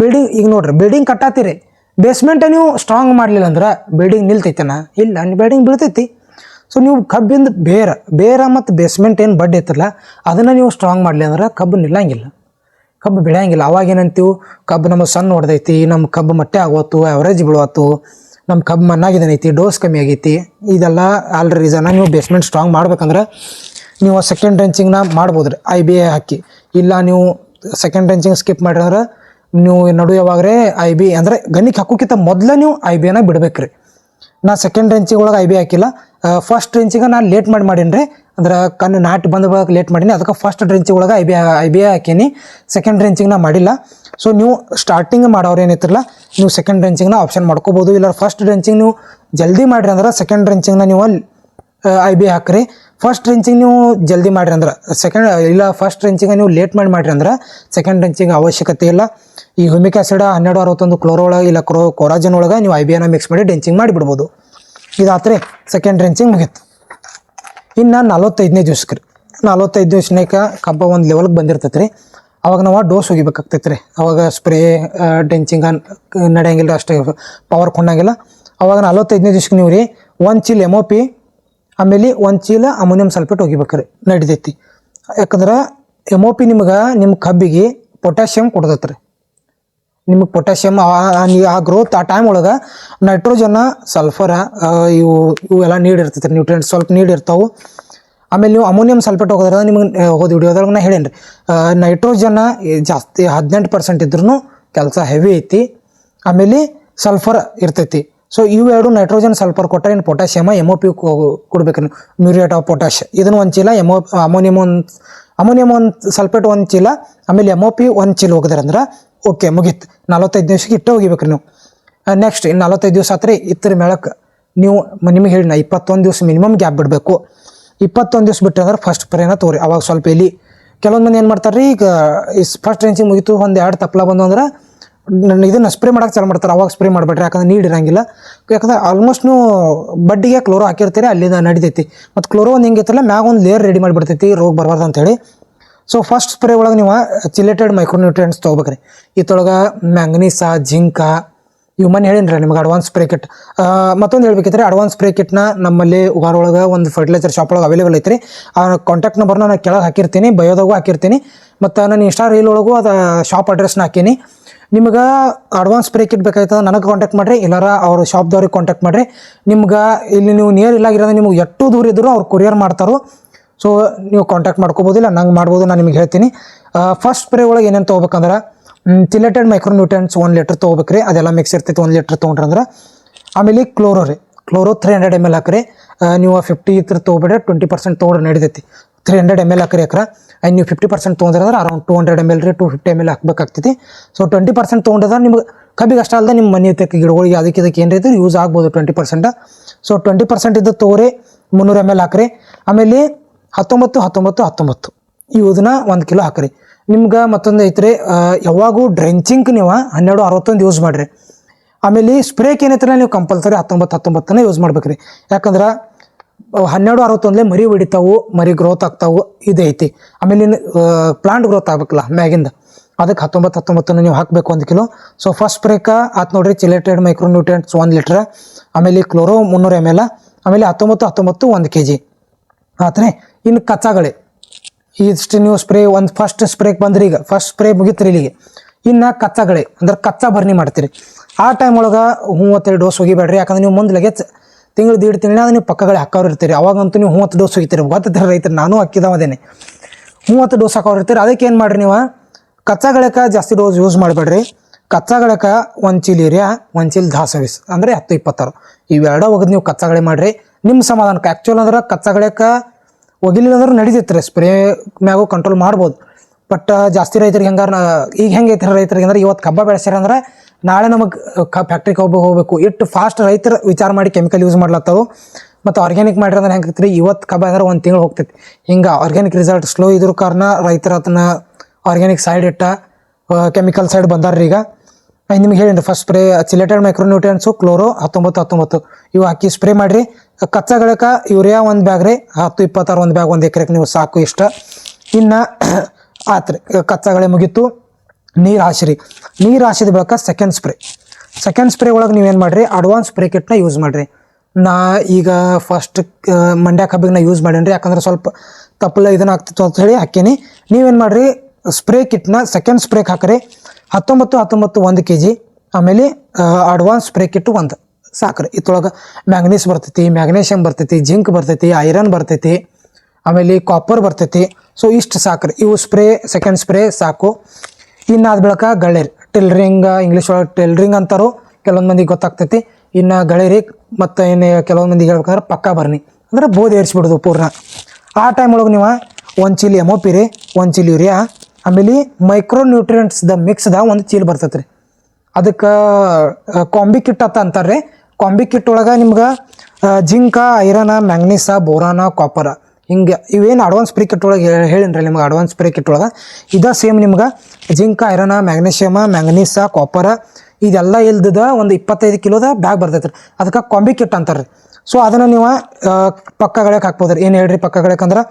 ಬಿಲ್ಡಿಂಗ್ ಈಗ ನೋಡ್ರಿ ಬಿಲ್ಡಿಂಗ್ ಕಟ್ಟಾತೀರಿ. ಬೇಸ್ಮೆಂಟ್ ನೀವು ಸ್ಟ್ರಾಂಗ್ ಮಾಡಲಿಲ್ಲ ಅಂದ್ರೆ ಬಿಲ್ಡಿಂಗ್ ನಿಲ್ತೈತೆನ? ಇಲ್ಲ ಬಿಲ್ಡಿಂಗ್ ಬೀಳ್ತೈತಿ. ಸೊ ನೀವು ಕಬ್ಬಿಂದ ಬೇರ ಬೇರ ಮತ್ತು ಬೇಸ್ಮೆಂಟ್ ಏನು ಬಡ್ಡಿ ಐತಲ್ಲ, ಅದನ್ನು ನೀವು ಸ್ಟ್ರಾಂಗ್ ಮಾಡಲಿ ಅಂದ್ರೆ ಕಬ್ಬು ನಿಲ್ಲಂಗಿಲ್ಲ. ಕಬ್ಬು ಬೆಳೆಯಂಗಿಲ್ಲ. ಅವಾಗ ಏನಂತೀವಿ? ಕಬ್ಬು ನಮಗೆ ಸಣ್ಣ ಹೊಡೆದೈತಿ ನಮ್ಮ ಕಬ್ಬು ಮಟ್ಟೆ ಆಗೋತು ಅವರೇಜ್ ಬೀಳೋತು. ನಮ್ಮ ಕಬ್ಬು ಮಣ್ಣಾಗಿದ್ದಾನೈತಿ ಡೋಸ್ ಕಮ್ಮಿ ಆಗೈತಿ. ಇದೆಲ್ಲ ಆಲ್ ರೀಸನ್ನ ನೀವು ಬೇಸ್ಮೆಂಟ್ ಸ್ಟ್ರಾಂಗ್ ಮಾಡ್ಬೇಕಂದ್ರೆ ನೀವು ಸೆಕೆಂಡ್ ರೆಂಚಿಂಗ್ನ ಮಾಡ್ಬೋದು ರೀ ಐ ಬಿ ಎ ಹಾಕಿ. ಇಲ್ಲ ನೀವು ಸೆಕೆಂಡ್ ರೆಂಚಿಂಗ್ ಸ್ಕಿಪ್ ಮಾಡಿದ್ರೆ ನೀವು ನಡು ಯಾವಾಗ್ರೆ ಐ ಬಿ ಅಂದರೆ ಗಣಿಗೆ ಹಾಕೋಕ್ಕಿಂತ ಮೊದಲೇ ನೀವು ಐ ಬಿ ಬಿಡ್ಬೇಕು ರೀ ನಾ ಸೆಕೆಂಡ್ ರೆಂಚಿಗೆ ಒಳಗೆ ಐ ಬಿ ಹಾಕಿಲ್ಲ ಫಸ್ಟ್ ರೆಂಚಿಗೆ ನಾನು ಲೇಟ್ ಮಾಡಿ ಮಾಡೀನಿ ರೀ ಅಂದ್ರೆ ಕಣ್ಣು ನಾಟಿ ಬಂದ ಲೇಟ್ ಮಾಡೀನಿ. ಅದಕ್ಕೆ ಫಸ್ಟ್ ರೆಂಚಿಗೆ ಒಳಗೆ ಐ ಬಿ ಐ ಬಿ ಹಾಕೀನಿ. ಸೆಕೆಂಡ್ ರೆಂಚಿಗೆ ನಾ ಮಾಡಿಲ್ಲ. ಸೊ ನೀವು ಸ್ಟಾರ್ಟಿಂಗ್ ಮಾಡೋರು ಏನಿತ್ತಿರಲ್ಲ, ನೀವು ಸೆಕೆಂಡ್ ಡ್ರೆಂಚಿಂಗ್ನ ಆಪ್ಷನ್ ಮಾಡ್ಕೋಬೋದು. ಇಲ್ಲ ಫಸ್ಟ್ ರೆಂಚಿಂಗ್ ನೀವು ಜಲ್ದಿ ಮಾಡಿರಿ ಅಂದ್ರೆ ಸೆಕೆಂಡ್ ಡ್ರೆಂಚಿಂಗ್ನ ನೀವು ಐ ಬಿ ಹಾಕ್ರಿ. ಫಸ್ಟ್ ರೆಂಚಿಂಗ್ ನೀವು ಜಲ್ದಿ ಮಾಡಿರಿ ಅಂದ್ರೆ ಸೆಕೆಂಡ್ ಇಲ್ಲ ಫಸ್ಟ್ ರೆಂಚಿಂಗ್ ನೀವು ಲೇಟ್ ಮಾಡಿ ಮಾಡಿರಿ ಅಂದ್ರೆ ಸೆಕೆಂಡ್ ರೆಂಚಿಂಗ್ ಅವಶ್ಯಕತೆ ಇಲ್ಲ. ಈ ಹುಮಿಕ್ ಆಸಿಡ್ ಹನ್ನೆರಡು, ಅರವತ್ತೊಂದು ಕ್ಲೋರೋ ಒಳಗೆ ಇಲ್ಲ ಕ್ರೋ ಕೊರಾಜನ್ ಒಳಗೆ ನೀವು ಐ ಬಿ ಮಿಕ್ಸ್ ಮಾಡಿ ಡೆಂಚಿಂಗ್ ಮಾಡಿಬಿಡ್ಬೋದು. ಇದಾತ್ರಿ ಸೆಕೆಂಡ್ ರೆಂಚಿಂಗ್ ಮುಗೀತು. ಇನ್ನು ನಲವತ್ತೈದನೇ ದಿವ್ಸಕ್ಕೆ ರೀ. ನಲವತ್ತೈದು ದಿವ್ಸನೇಕ ಕಬ್ಬ ಒಂದು ಲೆವೆಲ್ಗೆ ಬಂದಿರ್ತೈತೆ ರೀ. ಅವಾಗ ನಾವು ಡೋಸ್ ಹೋಗಿಬೇಕಾಗ್ತೈತೆ ರೀ. ಅವಾಗ ಸ್ಪ್ರೇ ಡೆಂಚಿಂಗ್ ನಡೆಯಂಗಿಲ್ಲ ಅಷ್ಟೇ ಪವರ್ ಕೊಂಡಂಗಿಲ್ಲ. ಅವಾಗ ನಲವತ್ತೈದನೇ ದಿವ್ಸಕ್ಕೆ ನೀವು ರೀ ಒಂದು ಚೀಲ ಎಂ ಒ ಪಿ ಆಮೇಲೆ ಒಂದು ಚೀಲ ಅಮೋನಿಯಂ ಸಲ್ಫೇಟ್ ಒಗಿಬೇಕ್ರಿ ನಡಿತೈತಿ. ಯಾಕಂದ್ರೆ ಎಂ ಒ ಪಿ ನಿಮ್ಗೆ ನಿಮ್ಮ ಕಬ್ಬಿಗೆ ಪೊಟ್ಯಾಷಿಯಮ್ ಕೊಡ್ತೈತೆ ರೀ. ನಿಮಗೆ ಪೊಟ್ಯಾಷಿಯಮ್ ಆ ಗ್ರೋತ್ ಆ ಟೈಮ್ ಒಳಗೆ ನೈಟ್ರೋಜನ್ ಸಲ್ಫರ ಇವು, ಇವೆಲ್ಲ ನೀಡಿರ್ತೈತೆ ನ್ಯೂಟ್ರಿಯೆಂಟ್ ಸ್ವಲ್ಪ ನೀಡಿರ್ತಾವೆ ಆಮೇಲೆ ನೀವು ಅಮೋನಿಯಂ ಸಲ್ಫೇಟ್ ಹೋಗೋದ್ರೆ ನಿಮಗೆ ಹೋದ ಅದ್ರಾಗ ನಾ ಹೇಳೇನಿ ರೀ ನೈಟ್ರೋಜನ್ನ ಜಾಸ್ತಿ ಹದಿನೆಂಟು ಪರ್ಸೆಂಟ್ ಇದ್ರೂ ಕೆಲಸ ಹೆವಿ ಐತಿ. ಆಮೇಲೆ ಸಲ್ಫರ್ ಇರ್ತೈತಿ. ಸೊ ಇವೆರಡು ನೈಟ್ರೋಜನ್ ಸಲ್ಫರ್ ಕೊಟ್ಟರೆ ಏನು ಪೊಟ್ಯಾಷಿಯಮ್ ಎಂ ಒ ಪಿ ಕೊಡ್ಬೇಕು ಮ್ಯೂರಿಯೇಟ್ ಆಫ್ ಪೊಟ್ಯಾಶ್ ಇದನ್ನು ಒಂದು ಚೀಲ ಎಮೋ ಅಮೋನಿಯಂ ಒಂದು ಅಮೋನಿಯಂ ಒಂದು ಸಲ್ಫೇಟ್ ಒಂದು ಚೀಲ, ಆಮೇಲೆ ಎಂ ಒ ಪಿ ಒಂದು ಚೀಲ ಹೋಗಿದ್ರೆ ಅಂದ್ರೆ ಓಕೆ ಮುಗೀತು. ನಲವತ್ತೈದು ದಿವಸಕ್ಕೆ ಇಟ್ಟೆ ಹೋಗಿಬೇಕು ನೀವು. ನೆಕ್ಸ್ಟ್ ಇನ್ನು ನಲವತ್ತೈದು ದಿವಸ ಆತ್ರಿ ಇತ್ತರ ಮೇಳಕ್ಕೆ ನೀವು ನಿಮಗೆ ಹೇಳಿ ನಾ ಇಪ್ಪತ್ತೊಂದು ದಿವಸ ಮಿನಿಮಮ್ ಗ್ಯಾಪ್ ಬಿಡಬೇಕು. ಇಪ್ಪತ್ತೊಂದು ದಿವಸ ಬಿಟ್ಟು ಅಂದ್ರೆ ಫಸ್ಟ್ ಪ್ರೇನ ತೋರಿ ಅವಾಗ ಸ್ವಲ್ಪ ಇಲ್ಲಿ ಕೆಲವೊಂದು ಮಂದಿ ಏನು ಮಾಡ್ತಾರೆ ರೀ ಈಗ ಫಸ್ಟ್ ರೇಂಜಿಗೆ ಮುಗಿತು, ಒಂದು ಎರಡು ತಪ್ಪಲ ಬಂದು ಅಂದ್ರೆ ನನ್ನ ಇದನ್ನು ಸ್ಪ್ರೇ ಮಾಡೋಕೆ ಚಾಲು ಮಾಡ್ತಾರೆ. ಅವಾಗ ಸ್ಪ್ರೇ ಮಾಡಬೇಡ್ರಿ, ಯಾಕಂದ್ರೆ ನೀಡ್ ಇರಂಗಿಲ್ಲ. ಯಾಕಂದ್ರೆ ಆಲ್ಮೋಸ್ಟ್ ನೀವು ಬಡ್ಡಿಗೆ ಕ್ಲೋರೋ ಹಾಕಿರ್ತೀರಿ, ಅಲ್ಲಿಂದ ನಡಿತೈತಿ. ಮತ್ತು ಕ್ಲೋರೋ ಒಂದು ಹೆಂಗಿತ್ತಲ್ಲ ಮ್ಯಾಗ ಒಂದು ಲೇಯರ್ ರೆಡಿ ಮಾಡಿಬಿಡ್ತೈತಿ, ರೋಗ ಬರಬಾರ್ದು ಅಂತೇಳಿ. ಸೊ ಫಸ್ಟ್ ಸ್ಪ್ರೇ ಒಳಗೆ ನೀವು ಚಿಲೇಟೆಡ್ ಮೈಕ್ರೋನ್ಯೂಟ್ರಿಯೆಂಟ್ಸ್ ತೊಗೋಬೇಕ್ರಿ. ಇತ್ತೊಳಗೆ ಮ್ಯಾಂಗನೀಸ, ಜಿಂಕ, ಇವು ಮನೆ ಹೇಳಿನ್ರಿ ನಿಮ್ಗೆ ಅಡ್ವಾನ್ಸ್ ಸ್ಪ್ರೇ ಕಿಟ್ ಮತ್ತೊಂದು ಹೇಳ್ಬೇಕಿತ್ತು ಅಡ್ವಾನ್ಸ್ ಸ್ಪ್ರೇ ಕಿಟ್ನ ನಮ್ಮಲ್ಲಿ ಒಳಗೆ ಒಂದು ಫರ್ಟಿಲೈಸರ್ ಶಾಪ್ ಒಳಗೆ ಅವೈಲೇಬಲ್ ಐತ್ರಿ. ಆ ಕಾಂಟ್ಯಾಕ್ಟ್ ನಂಬರ್ನ ನಾನು ಕೆಳಗೆ ಹಾಕಿರ್ತೀನಿ, ಬಯೋದಾಗೂ ಹಾಕಿರ್ತೀನಿ, ಮತ್ತು ನಾನು ಇನ್ಸ್ಟಾ ರೀಲ್ ಒಳಗೂ ಅದು ಶಾಪ್ ಅಡ್ರೆಸ್ನ ಹಾಕೀನಿ. ನಿಮ್ಗೆ ಅಡ್ವಾನ್ಸ್ ಸ್ಪ್ರೇ ಕಿಟ್ ಬೇಕಾಯ್ತದ ನನಗೆ ಕಾಂಟ್ಯಾಕ್ಟ್ ಮಾಡಿರಿ, ಇಲ್ಲಾರ ಅವ್ರ ಶಾಪ್ದವ್ರಿಗೆ ಕಾಂಟ್ಯಾಕ್ಟ್ ಮಾಡಿರಿ. ನಿಮ್ಗೆ ಇಲ್ಲಿ ನೀವು ನಿಯರ್ ಇಲ್ಲಾಗಿರೋದ್ರೆ ನಿಮ್ಗೆ ಎಷ್ಟು ದೂರ ಇದ್ದರೂ ಅವ್ರು ಕೊರಿಯರ್ ಮಾಡ್ತಾರೋ ಸೊ ನೀವು ಕಾಂಟ್ಯಾಕ್ಟ್ ಮಾಡ್ಕೋಬೋದಿಲ್ಲ ನಂಗೆ ಮಾಡ್ಬೋದು, ನಾನು ನಿಮಗೆ ಹೇಳ್ತೀನಿ. ಫಸ್ಟ್ ಸ್ಪ್ರೇ ಒಳಗೆ ಏನೇನು ತೊಗೋಬೇಕಂದ್ರೆ ಚಿಲೆಟೆಡ್ ಮೈಕ್ರೋನ್ಯೂಟ್ರಿಯೆಂಟ್ಸ್ ಒಂದು ಲೀಟ್ರ್ ತೊಗೋಬೇಕ್ರಿ. ಅದೆಲ್ಲ ಮಿಕ್ಸ್ ಇರ್ತೈತಿ, ಒಂದು ಲೀಟ್ರ್ ತೊಗೊಂಡ್ರಂದ್ರೆ. ಆಮೇಲೆ ಕ್ಲೋರೋ ರೀ. Chloro three hundred M L ಹಾಕ್ರಿ. ನೀವು ಫಿಫ್ಟಿ ಇತ್ರ ತೊಗೊಬೇಡ್ರಿ ಟ್ವೆಂಟಿ ಪರ್ಸೆಂಟ್ ತೊಗೊಂಡ್ರೆ ನಡೀತೈತಿ. ತ್ರೀ ಹಂಡ್ರೆಡ್ ಎಂ ಎಲ್ ಹಾಕ್ರಿ ಅಕ್ರ ಆ್ಯಂಡ್ ನೀವು ಫಿಫ್ಟಿ ಪರ್ಸೆಂಟ್ ತೊಗೊಂಡ್ರೆ ಅಂದ್ರೆ around two hundred M L ರೀ ಟೂ ಫಿಫ್ಟಿ ಎಂ ಎಲ್ ಹಾಕ್ಬೇಕಾಗ್ತೈತಿ. ಸೊ ಟ್ವೆಂಟಿ ಪರ್ಸೆಂಟ್ ತೊಗೊಂಡ್ರೆ ನಿಮ್ಗೆ ಕಬ್ಬಿಗೆ ಅಷ್ಟೇ ಅಲ್ಲದೆ ನಿಮ್ಮ ಮನೆ ತಕ್ಕ ಗಿಡಗಳಿಗೆ ಅದಕ್ಕೆ ಇದಕ್ಕೆ ಏನು ರೀತಿ ಯೂಸ್ ಆಗ್ಬೋದು twenty percent so twenty percent ಇದ್ದು ತೊಗೊರಿ, ಮುನ್ನೂರು ಎಂ ಎಲ್ ಹಾಕ್ರಿ. ಆಮೇಲೆ ಹತ್ತೊಂಬತ್ತು ಹತ್ತೊಂಬತ್ತು ಹತ್ತೊಂಬತ್ತು. ಇವುದನ್ನ ಒಂದು ಕಿಲೋ ಹಾಕ್ರಿ. ನಿಮ್ಗೆ ಮತ್ತೊಂದು ಐತ್ರಿ ಯಾವಾಗೂ ಡ್ರೆಂಚಿಂಗ್ ನೀವು ಹನ್ನೆರಡು, ಅರವತ್ತೊಂದು ಯೂಸ್ ಮಾಡಿರಿ. ಆಮೇಲೆ ಸ್ಪ್ರೇಕ್ ಏನೈತಲ್ಲ ನೀವು ಕಂಪಲ್ಸರಿ ಹತ್ತೊಂಬತ್ತು, ಹತ್ತೊಂಬತ್ತನೇ ಯೂಸ್ ಮಾಡ್ಬೇಕ್ರಿ. ಯಾಕಂದ್ರೆ ಹನ್ನೆರಡು, ಅರವತ್ತೊಂದಲೇ ಮರಿ ಹೊಡಿತಾವು ಮರಿ ಗ್ರೋತ್ ಆಗ್ತಾವು ಇದೈತಿ ಆಮೇಲೆ ಪ್ಲಾಂಟ್ ಗ್ರೋತ್ ಆಗ್ಬೇಕಲ್ಲ ಮ್ಯಾಗಿಂದ. ಅದಕ್ಕೆ ಹತ್ತೊಂಬತ್ತು, ಹತ್ತೊಂಬತ್ತನ್ನು ನೀವು ಹಾಕಬೇಕು ಒಂದು ಕಿಲೋ. ಸೊ ಫಸ್ಟ್ ಸ್ಪ್ರೇಕ ಆತ್ ನೋಡ್ರಿ ಚಿಲೆಟೆಡ್ ಮೈಕ್ರೋನ್ಯೂಟ್ರಿಯೆಂಟ್ಸ್ ಒಂದು ಲೀಟ್ರ್ ಆಮೇಲೆ ಕ್ಲೋರೋ ಮುನ್ನೂರು ಎಂ ಎಲ್ ಆಮೇಲೆ ಹತ್ತೊಂಬತ್ತು ಹತ್ತೊಂಬತ್ತು ಒಂದು ಕೆ ಜಿ ಆತ್ರಿ? ಇನ್ನು ಕಚ್ಚಾಗಳೆ. ಇಷ್ಟು ನೀವು ಸ್ಪ್ರೇ ಒಂದು ಫಸ್ಟ್ ಸ್ಪ್ರೇಗೆ ಬಂದ್ರಿ ಈಗ. ಫಸ್ಟ್ ಸ್ಪ್ರೇ ಮುಗಿತ್ರಿ ಇಲ್ಲಿಗೆ. ಇನ್ನು ಕಚ್ಚಾಗಳೆ. ಅಂದ್ರೆ ಕಚ್ಚಾ ಭರ್ನಿ ಮಾಡ್ತೀರಿ. ಆ ಟೈಮ್ ಒಳಗೆ ಮೂವತ್ತೆರಡು ಡೋಸ್ ಹೋಗಿಬೇಡ್ರಿ. ಯಾಕಂದ್ರೆ ನೀವು ಮುಂದೆ ಲಗೇಜ್ ತಿಂಗಳು, ದೀಡ್ ತಿಂಗಳ ನೀವು ಪಕ್ಕಗಳೇ ಹಾಕೋರು ಇರ್ತೀರಿ. ಅವಾಗಂತೂ ನೀವು ಮೂವತ್ತು ಡೋಸ್ ಹೋಗಿತೀರಿ ಗೊತ್ತಿರ ರೈತರು, ನಾನು ಹಾಕಿದವದೇನೆ ಮೂವತ್ತು ಡೋಸ್ ಹಾಕೋರು ಇರ್ತೀರಿ. ಅದಕ್ಕೆ ಏನು ಮಾಡ್ರಿ ನೀವು? ಕಚ್ಚಾಗಳಕ್ಕೆ ಜಾಸ್ತಿ ಡೋಸ್ ಯೂಸ್ ಮಾಡಬೇಡ್ರಿ. ಕಚ್ಚಾಗಳಕ್ಕೆ ಒಂದು ಚೀಲ ಏರಿಯಾ ಒಂದು ಚೀಲ ದಾಸವಿಸ್ ಅಂದರೆ ಹತ್ತು, ಇಪ್ಪತ್ತಾರು. ಇವೆರಡೋ ಒಗದು ನೀವು ಕಚ್ಚಾಗಳೆ ಮಾಡಿರಿ. ನಿಮ್ಮ ಸಮಾಧಾನಕ್ಕೆ. ಆ್ಯಕ್ಚುಲ್ ಅಂದ್ರೆ ಕಚ್ಚಾಗಳಕ್ಕೆ ಒಗಿಲಿಲ್ಲ ಅಂದ್ರೆ ರೀ ಸ್ಪ್ರೇ ಮ್ಯಾಗೂ ಕಂಟ್ರೋಲ್ ಮಾಡ್ಬೋದು. ಬಟ್ ಜಾಸ್ತಿ ರೈತರಿಗೆ ಹೆಂಗಾರ ಈಗ ಹೆಂಗೆ ಐತೆ ರೈತರಿಗೆ ಅಂದ್ರೆ ಇವತ್ತು ಕಬ್ಬ ಬೆಳೆಸ್ಯಾರ ಅಂದ್ರೆ ನಾಳೆ ನಮಗೆ ಕ ಫ್ಯಾಕ್ಟ್ರಿಗೆ ಹೋಗ್ಬೇಕು, ಹೋಗಬೇಕು. ಇಟ್ಟು ಫಾಸ್ಟ್ ರೈತರು ವಿಚಾರ ಮಾಡಿ ಕೆಮಿಕಲ್ ಯೂಸ್ ಮಾಡ್ಲತ್ತವು. ಮತ್ತು ಆರ್ಗ್ಯಾನಿಕ್ ಮಾಡಿರಿ ಅಂದ್ರೆ ಹೆಂಗೆ ರೀ ಇವತ್ತು ಕಬ್ಬ ಅಂದ್ರೆ ಒಂದು ತಿಂಗಳು ಹೋಗ್ತೈತಿ. ಹಿಂಗೆ ಆರ್ಗ್ಯಾನಿಕ್ ರಿಸಲ್ಟ್ ಸ್ಲೋ ಇದ್ರ ಕಾರಣ ರೈತರು ಅದನ್ನ ಆರ್ಗ್ಯಾನಿಕ್ ಸೈಡ್ ಇಟ್ಟ ಕೆಮಿಕಲ್ ಸೈಡ್ ಬಂದಾರ್ರಿ ಈಗ ನಿಮ್ಗೆ ಹೇಳಿ first spray chelated micronutrients chloro ಹತ್ತೊಂಬತ್ತು ಹತ್ತೊಂಬತ್ತು. ಇವು ಹಾಕಿ ಸ್ಪ್ರೇ ಮಾಡಿರಿ. ಕಚ್ಚಾಗಳಕ ಯೂರಿಯಾ ಒಂದು ಬ್ಯಾಗ್ ರೀ, ಹತ್ತು, ಇಪ್ಪತ್ತಾರು ಒಂದು ಬ್ಯಾಗ್ ಒಂದು ಎಕರೆಗೆ ನೀವು ಸಾಕು ಇಷ್ಟ. ಇನ್ನು ಆತ್ರಿ ಕಚ್ಚಾಗಳೆ ಮುಗೀತು. ನೀರು ಹಾಸಿರಿ. ನೀರು ಹಾಸಿದ ಬಳಿಕ ಸೆಕೆಂಡ್ ಸ್ಪ್ರೇ ಸೆಕೆಂಡ್ ಸ್ಪ್ರೇ ಒಳಗೆ ನೀವೇನು ಮಾಡಿರಿ ಅಡ್ವಾನ್ಸ್ ಸ್ಪ್ರೇ ಕಿಟ್ನ ಯೂಸ್ ಮಾಡಿರಿ. ನಾ ಈಗ ಫಸ್ಟ್ ಮಂಡ್ಯ ಕಬ್ಬಿಗೆ ನಾ ಯೂಸ್ ಮಾಡೇನಿ ಯಾಕಂದ್ರೆ ಸ್ವಲ್ಪ ತಪ್ಪಲ ಇದನ್ನ ಆಗ್ತಿತ್ತು ಅಂತ ಹೇಳಿ ಹಾಕೀನಿ ನೀವೇನು ಮಾಡಿರಿ ಸ್ಪ್ರೇ ಕಿಟ್ನ ಸೆಕೆಂಡ್ ಸ್ಪ್ರೇಕ್ ಹಾಕ್ರಿ. ಹತ್ತೊಂಬತ್ತು ಹತ್ತೊಂಬತ್ತು ಒಂದು ಕೆ ಜಿ ಆಮೇಲೆ ಅಡ್ವಾನ್ಸ್ ಸ್ಪ್ರೇ ಕಿಟ್ಟು ಒಂದು ಸಾಕ್ರಿ. ಇತ್ತೊಳಗೆ ಮ್ಯಾಗ್ನೀಸ್ ಬರ್ತೈತಿ ಮ್ಯಾಗ್ನೇಷಿಯಮ್ ಬರ್ತೈತಿ ಜಿಂಕ್ ಬರ್ತೈತಿ ಐರನ್ ಬರ್ತೈತಿ, ಆಮೇಲೆ ಕಾಪರ್ ಬರ್ತೈತಿ. ಸೊ ಇಷ್ಟು ಸಾಕ್ರಿ. ಇವು ಸ್ಪ್ರೇ ಸೆಕೆಂಡ್ ಸ್ಪ್ರೇ ಸಾಕು. ಇನ್ನು ಬೆಳಕ ಬಳಿಕ ಗಳೇರಿ ಟೆಲ್ರಿಂಗ್ ಇಂಗ್ಲೀಷ್ ಒಳಗೆ ಟೆಲ್ರಿಂಗ್ ಅಂತಾರೋ. ಕೆಲವೊಂದು ಮಂದಿಗೆ ಗೊತ್ತಾಗ್ತೈತಿ. ಇನ್ನು ಗಳೇರಿ ಮತ್ತು ಇನ್ನು ಕೆಲವೊಂದು ಮಂದಿಗೆ ಹೇಳ್ಬೇಕಂದ್ರೆ ಪಕ್ಕ ಬರ್ನಿ. ಅಂದ್ರೆ ಬೋಧಿ ಏರಿಸ್ಬಿಡೋದು ಪೂರ್ಣ. ಆ ಟೈಮ್ ಒಳಗೆ ನೀವು ಒಂದು ಚೀಲ ಎಮೋಪಿರಿ ಒಂದು ಚಿಲಿ ಯೂರಿಯಾ ಆಮೇಲೆ ಮೈಕ್ರೋ ನ್ಯೂಟ್ರಿಯೆಂಟ್ಸ್ದ ಮಿಕ್ಸ್ದ ಒಂದು ಚೀಲ ಬರ್ತೈತೆ ರೀ ಅದಕ್ಕೆ ಕಾಂಬಿ ಕಿಟ್ ಅಂತ ಅಂತಾರೆ ಕಾಂಬಿ ಕಿಟ್ ಒಳಗೆ ನಿಮ್ಗೆ ಜಿಂಕ, ಐರನ ಮ್ಯಾಂಗ್ನೀಸ ಬೋರಾನ ಕಾಪರ ಹಿಂಗೆ ಇವೇನು ಅಡ್ವಾನ್ಸ್ ಪ್ರೀ ಕಿಟ್ ಒಳಗೆ ಹೇಳಿನ್ರಿ ನಿಮ್ಗೆ ಅಡ್ವಾನ್ಸ್ ಪ್ರೀ ಕಿಟ್ ಒಳಗೆ. ಇದ ಸೇಮ್ ನಿಮ್ಗೆ ಜಿಂಕ, ಐರನ ಮ್ಯಾಗ್ನೀಷಿಯಮ ಮ್ಯಾಂಗ್ನೀಸ ಕಾಪರ ಇದೆಲ್ಲ ಇಲ್ದದ ಒಂದು ಇಪ್ಪತ್ತೈದು ಕಿಲೋದ ಬ್ಯಾಗ್ ಬರ್ತೈತೆ ರೀ ಅದಕ್ಕೆ ಕಾಂಬಿ ಕಿಟ್ ಅಂತಾರೆ ರೀ ಸೊ ಅದನ್ನು ನೀವು ಪಕ್ಕಗಳಕ್ಕೆ ಪಕ್ಕ ಗಳಕ್ಕೆ ಹಾಕ್ಬೋದು ರೀ ಏನು ಹೇಳ್ರಿ ಪಕ್ಕಗಳಕ್ಕೆ ಅಂದ್ರೆ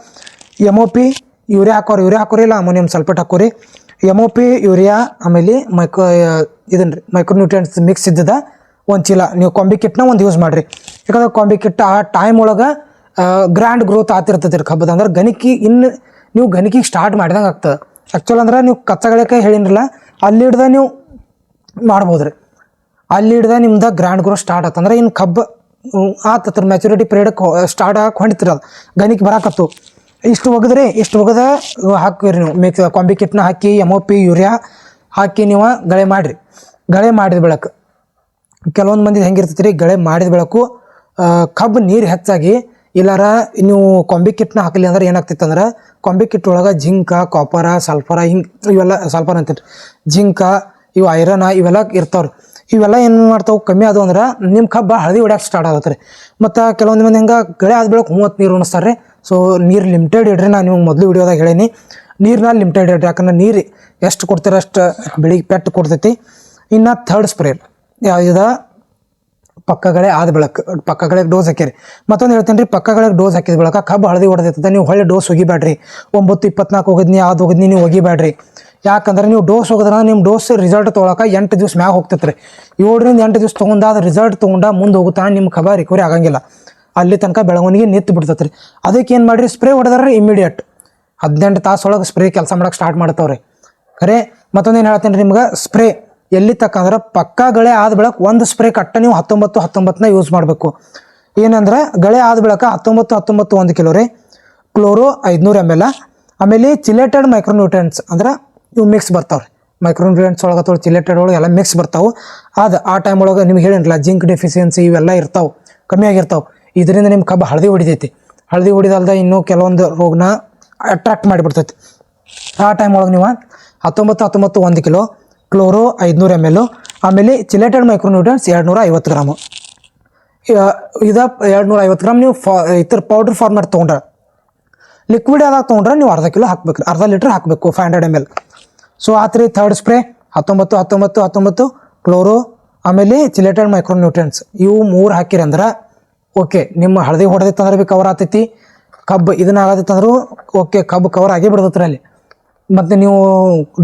ಎಂ ಒ ಪಿ ಯೂರಿಯಾ ಹಾಕೋರಿ ಯೂರಿಯಾ ಹಾಕೋರಿ ಇಲ್ಲ, ಅಮೋನಿಯಂ ಸಲ್ಫೇಟ್ ಹಾಕೋರಿ. ಎಂ ಒ ಪಿ ಯೂರಿಯಾ, ಆಮೇಲೆ ಮೈಕ್ರೋ ಇದನ್ನ ರೀ ಮೈಕ್ರೋನ್ಯೂಟ್ರಿಯೆಂಟ್ಸ್ ಮಿಕ್ಸ್ ಇದ್ದದ, ಒಂದು ಚೀಲ. ನೀವು ಕೊಂಬಿ ಕಿಟ್ನ ಒಂದು ಯೂಸ್ ಮಾಡಿರಿ. ಯಾಕಂದ್ರೆ ಕೊಂಬಿ ಕಿಟ್ ಆ ಟೈಮ್ ಒಳಗೆ ಗ್ರ್ಯಾಂಡ್ ಗ್ರೋತ್ ಆತಿರ್ತದೆ ರೀ ಕಬ್ಬದ. ಅಂದ್ರೆ ಗಣಿಕಿ ಇನ್ನು ನೀವು ಗಣಿಕಿಗೆ ಸ್ಟಾರ್ಟ್ ಮಾಡಿದಂಗೆ ಆಗ್ತದೆ. ಆ್ಯಕ್ಚುಲ್ ಅಂದ್ರೆ ನೀವು ಕಚ್ಚಗಳಕ್ಕೆ ಹೇಳಿನಿರಲ್ಲ, ಅಲ್ಲಿ ಹಿಡ್ದ ನೀವು ಮಾಡ್ಬೋದು ರೀ ಅಲ್ಲಿ ಹಿಡ್ದ ನಿಮ್ದು ಗ್ರ್ಯಾಂಡ್ ಗ್ರೋತ್ ಸ್ಟಾರ್ಟ್ ಆತಂದ್ರೆ ಇನ್ನು ಕಬ್ಬು ಆತತ್ರ ಮೆಚುರಿಟಿ ಪೀರಿಯಡ್ ಸ್ಟಾರ್ಟ್ ಆಗಿ ಹೊಂಡಿತಿರಲ್ಲ ಅದು. ಗಣಿಗೆ ಬರಾಕತ್ತು ಇಷ್ಟು ಒಗದ್ರಿ, ಇಷ್ಟು ಒಗದ ಹಾಕಿರಿ ನೀವು. ಮೇಕ್ ಕಾಂಬಿ ಕಿಟ್ನ ಹಾಕಿ ಎಂ ಒ ಪಿ ಯೂರಿಯಾ ಹಾಕಿ ನೀವು ಗಳೆ ಮಾಡಿರಿ. ಗಳೆ ಮಾಡಿದ ಬೆಳಕು. ಕೆಲವೊಂದು ಮಂದಿ ಹೆಂಗಿರ್ತೈತಿ ರೀ ಗಳೆ ಮಾಡಿದ ಬೆಳಕು ಕಬ್ಬು ನೀರು ಹೆಚ್ಚಾಗಿ, ಇಲ್ಲಾರ ನೀವು ಕೊಂಬಿ ಕಿಟ್ನ ಹಾಕಲಿ ಅಂದ್ರೆ ಏನಾಗ್ತಿತ್ತು ಅಂದ್ರೆ ಕೊಂಬಿ ಕಿಟ್ ಒಳಗೆ ಜಿಂಕ ಕಾಪರ ಸಲ್ಫರ ಹಿಂಗೆ ಇವೆಲ್ಲ ಸಲ್ಫರ್ ಅಂತೀರಿ ಜಿಂಕ, ಇವು ಐರನ್ ಇವೆಲ್ಲ ಇರ್ತಾವ್ರಿ. ಇವೆಲ್ಲ ಏನು ಮಾಡ್ತಾವೆ? ಕಮ್ಮಿ ಆದವು ಅಂದ್ರೆ ನಿಮ್ಮ ಕಬ್ಬ ಹಳದಿ ಹೊಡ್ಯಾಕೆ ಸ್ಟಾರ್ಟ್ ಆಗತ್ತೆ ರೀ ಮತ್ತು ಕೆಲವೊಂದು ಮಂದಿ ಹೆಂಗೆ ಗಳೆ ಆದ ಬೆಳಕು ಮೂವತ್ತು ನೀರು ಉಣಿಸ್ತಾರೆ ರೀ ಸೊ ನೀರು ಲಿಮಿಟೆಡ್ ಇಡ್ರಿ, ನಾನು ನಿಮ್ಗೆ ಮೊದಲು ವಿಡಿಯೋದಾಗ ಹೇಳೀನಿ. ನೀರನ್ನ ಲಿಮಿಟೆಡ್ ಇಡ್ರಿ, ಯಾಕಂದ್ರೆ ನೀರು ಎಷ್ಟು ಕೊಡ್ತೀರ ಅಷ್ಟು ಬೆಳಿಗ್ಗೆ ಪೆಟ್ಟು ಕೊಡ್ತೈತಿ. ಇನ್ನು ಥರ್ಡ್ ಸ್ಪ್ರೇ ಯಾವುದ ಪಕ್ಕಗಳೇ ಆದ ಬೆಳಕು ಪಕ್ಕಗಳಿಗೆ ಡೋಸ್ ಹಾಕಿರಿ. ಮತ್ತೊಂದು ಹೇಳ್ತೇನೆ ರೀ ಪಕ್ಕಗಳಿಗೆ ಡೋಸ್ ಹಾಕಿದ ಬೆಳಕ ಕಬ್ಬು ಹಳದಿ ಹೊಡೆದಿರ್ತದೆ ನೀವು ಹೊಳ್ಳೆ ಡೋಸ್ ಹೋಗಿಬೇಡ್ರಿ ಒಂಬತ್ತು, ಇಪ್ಪತ್ನಾಲ್ಕು ಹೋಗಿದ್ನಿ ಅದು ಹೋಗಿದ್ನಿ ನೀವು ಹೋಗಿಬೇಡ್ರಿ ಯಾಕಂದ್ರೆ ನೀವು ಡೋಸ್ ಹೋಗಿದ್ರೆ ನಿಮ್ಮ ಡೋಸ್ ರಿಸಲ್ಟ್ ತೊಗೊಳಕ ಎಂಟು ದಿವ್ಸ ಮ್ಯಾಗ ಹೋಗ್ತೈತೆ ರೀ ಏಳರಿಂದ ಎಂಟು ದಿವ್ಸ ತೊಗೊಂಡಾದ ರಿಸಲ್ಟ್ ತೊಗೊಂಡ ಮುಂದೆ ಹೋಗುತ್ತಾನೆ ನಿಮ್ಮ ಕಬ್ಬ ರಿಕವರಿ ಆಗಂಗಿಲ್ಲ. ಅಲ್ಲಿ ತನಕ ಬೆಳವಣಿಗೆ ನಿಂತು ಬಿಡ್ತೈತ್ರಿ. ಅದಕ್ಕೆ ಏನು ಮಾಡಿರಿ? ಸ್ಪ್ರೇ ಹೊಡೆದ್ರೆ ಇಮಿಡಿಯೇಟ್ ಹದಿನೆಂಟು ತಾಸು ಒಳಗೆ ಸ್ಪ್ರೇ ಕೆಲಸ ಮಾಡಕ್ಕೆ ಸ್ಟಾರ್ಟ್ ಮಾಡ್ತಾವ್ರಿ ಖರೆ ಮತ್ತೊಂದೇನು ಹೇಳ್ತೀನಿ ರೀ ನಿಮ್ಗೆ? ಸ್ಪ್ರೇ ಎಲ್ಲಿ ತಕ್ಕಂದ್ರೆ ಪಕ್ಕ ಗಳೆ ಆದ ಬೆಳಕು ಒಂದು ಸ್ಪ್ರೇ ಕಟ್ಟ ನೀವು ಹತ್ತೊಂಬತ್ತು ಹತ್ತೊಂಬತ್ತನ್ನ ಯೂಸ್ ಮಾಡಬೇಕು. ಏನಂದ್ರೆ ಗಳೆ ಆದ ಬೆಳಕ ಹತ್ತೊಂಬತ್ತು ಹತ್ತೊಂಬತ್ತು ಒಂದು ಕಿಲೋ ರೀ. ಕ್ಲೋರೋ ಐದುನೂರು ಎಂ ಎಲ್ ಆಮೇಲೆ ಚಿಲೆಟೆಡ್ ಮೈಕ್ರೋನ್ಯೂಟ್ರಿಯೆಂಟ್ಸ್ ಅಂದ್ರೆ ಇವು ಮಿಕ್ಸ್ ಬರ್ತಾವ್ರಿ. ಮೈಕ್ರೋನ್ಯೂಟ್ರಿಯೆಂಟ್ಸ್ ಒಳಗೆ ಅಥವಾ ಚಿಲೆಟೆಡ್ ಒಳಗೆ ಎಲ್ಲ ಮಿಕ್ಸ್ ಬರ್ತಾವೆ. ಅದು ಆ ಟೈಮ್ ಒಳಗೆ ನಿಮ್ಗೆ ಹೇಳಿರಲ್ಲ ಜಿಂಕ್ ಡೆಫಿಷಿಯನ್ಸಿ ಇವೆಲ್ಲ ಇರ್ತಾವೆ. ಕಮ್ಮಿ ಆಗಿರ್ತಾವೆ. ಇದರಿಂದ ನಿಮ್ಮ ಕಬ್ಬು ಹಳದಿ ಹೊಡಿತೈತಿ. ಹಳದಿ ಹೊಡಿದಲ್ದ ಇನ್ನೂ ಕೆಲವೊಂದು ರೋಗನ ಅಟ್ರಾಕ್ಟ್ ಮಾಡಿಬಿಡ್ತೈತಿ. ಆ ಟೈಮ್ ಒಳಗೆ ನೀವು ಹತ್ತೊಂಬತ್ತು ಹತ್ತೊಂಬತ್ತು ಒಂದು ಕಿಲೋ, ಕ್ಲೋರೋ ಐದುನೂರು ಎಂ ಎಲ್ಲು ಆಮೇಲೆ ಚಿಲೆಟೆಡ್ ಮೈಕ್ರೋನ್ಯೂಟ್ರನ್ಸ್ ಎರಡು ನೂರ ಐವತ್ತು ಗ್ರಾಮು ಇದು ಎರಡು ನೂರ ಐವತ್ತು ಗ್ರಾಮ್ ನೀವು ಫಾ, ಇತರ ಪೌಡ್ರ್ ಫಾರ್ಮ್ಯಾಟ್ ತೊಗೊಂಡ್ರೆ ಲಿಕ್ವಿಡ್ ಯಾವ್ದಾಗ ತೊಗೊಂಡ್ರೆ ನೀವು ಅರ್ಧ ಕಿಲೋ ಹಾಕ್ಬೇಕು ಅರ್ಧ ಲೀಟ್ರ್ ಹಾಕಬೇಕು five hundred M L so ಆತ್ರಿ ಥರ್ಡ್ ಸ್ಪ್ರೇ ಹತ್ತೊಂಬತ್ತು ಹತ್ತೊಂಬತ್ತು ಹತ್ತೊಂಬತ್ತು, ಕ್ಲೋರೋ, ಆಮೇಲೆ ಚಿಲೇಟೆಡ್ ಮೈಕ್ರೋನ್ಯೂಟ್ರಿಯನ್ಸ್ ಇವು ಮೂರು ಹಾಕಿರಿ ಅಂದ್ರೆ ಓಕೆ ನಿಮ್ಮ ಹಳದಿ ಹೊಡೆದಿತ್ತಂದ್ರೆ ಭೀ ಕವರ್ ಆಗ್ತೈತಿ. ಕಬ್ಬು ಇದನ್ನ ಆಗತ್ತಂದ್ರೂ ಓಕೆ ಕಬ್ಬು ಕವರ್ ಆಗೇ ಬಿಡ್ತೈತ್ರಿ ಅಲ್ಲಿ. ಮತ್ತು ನೀವು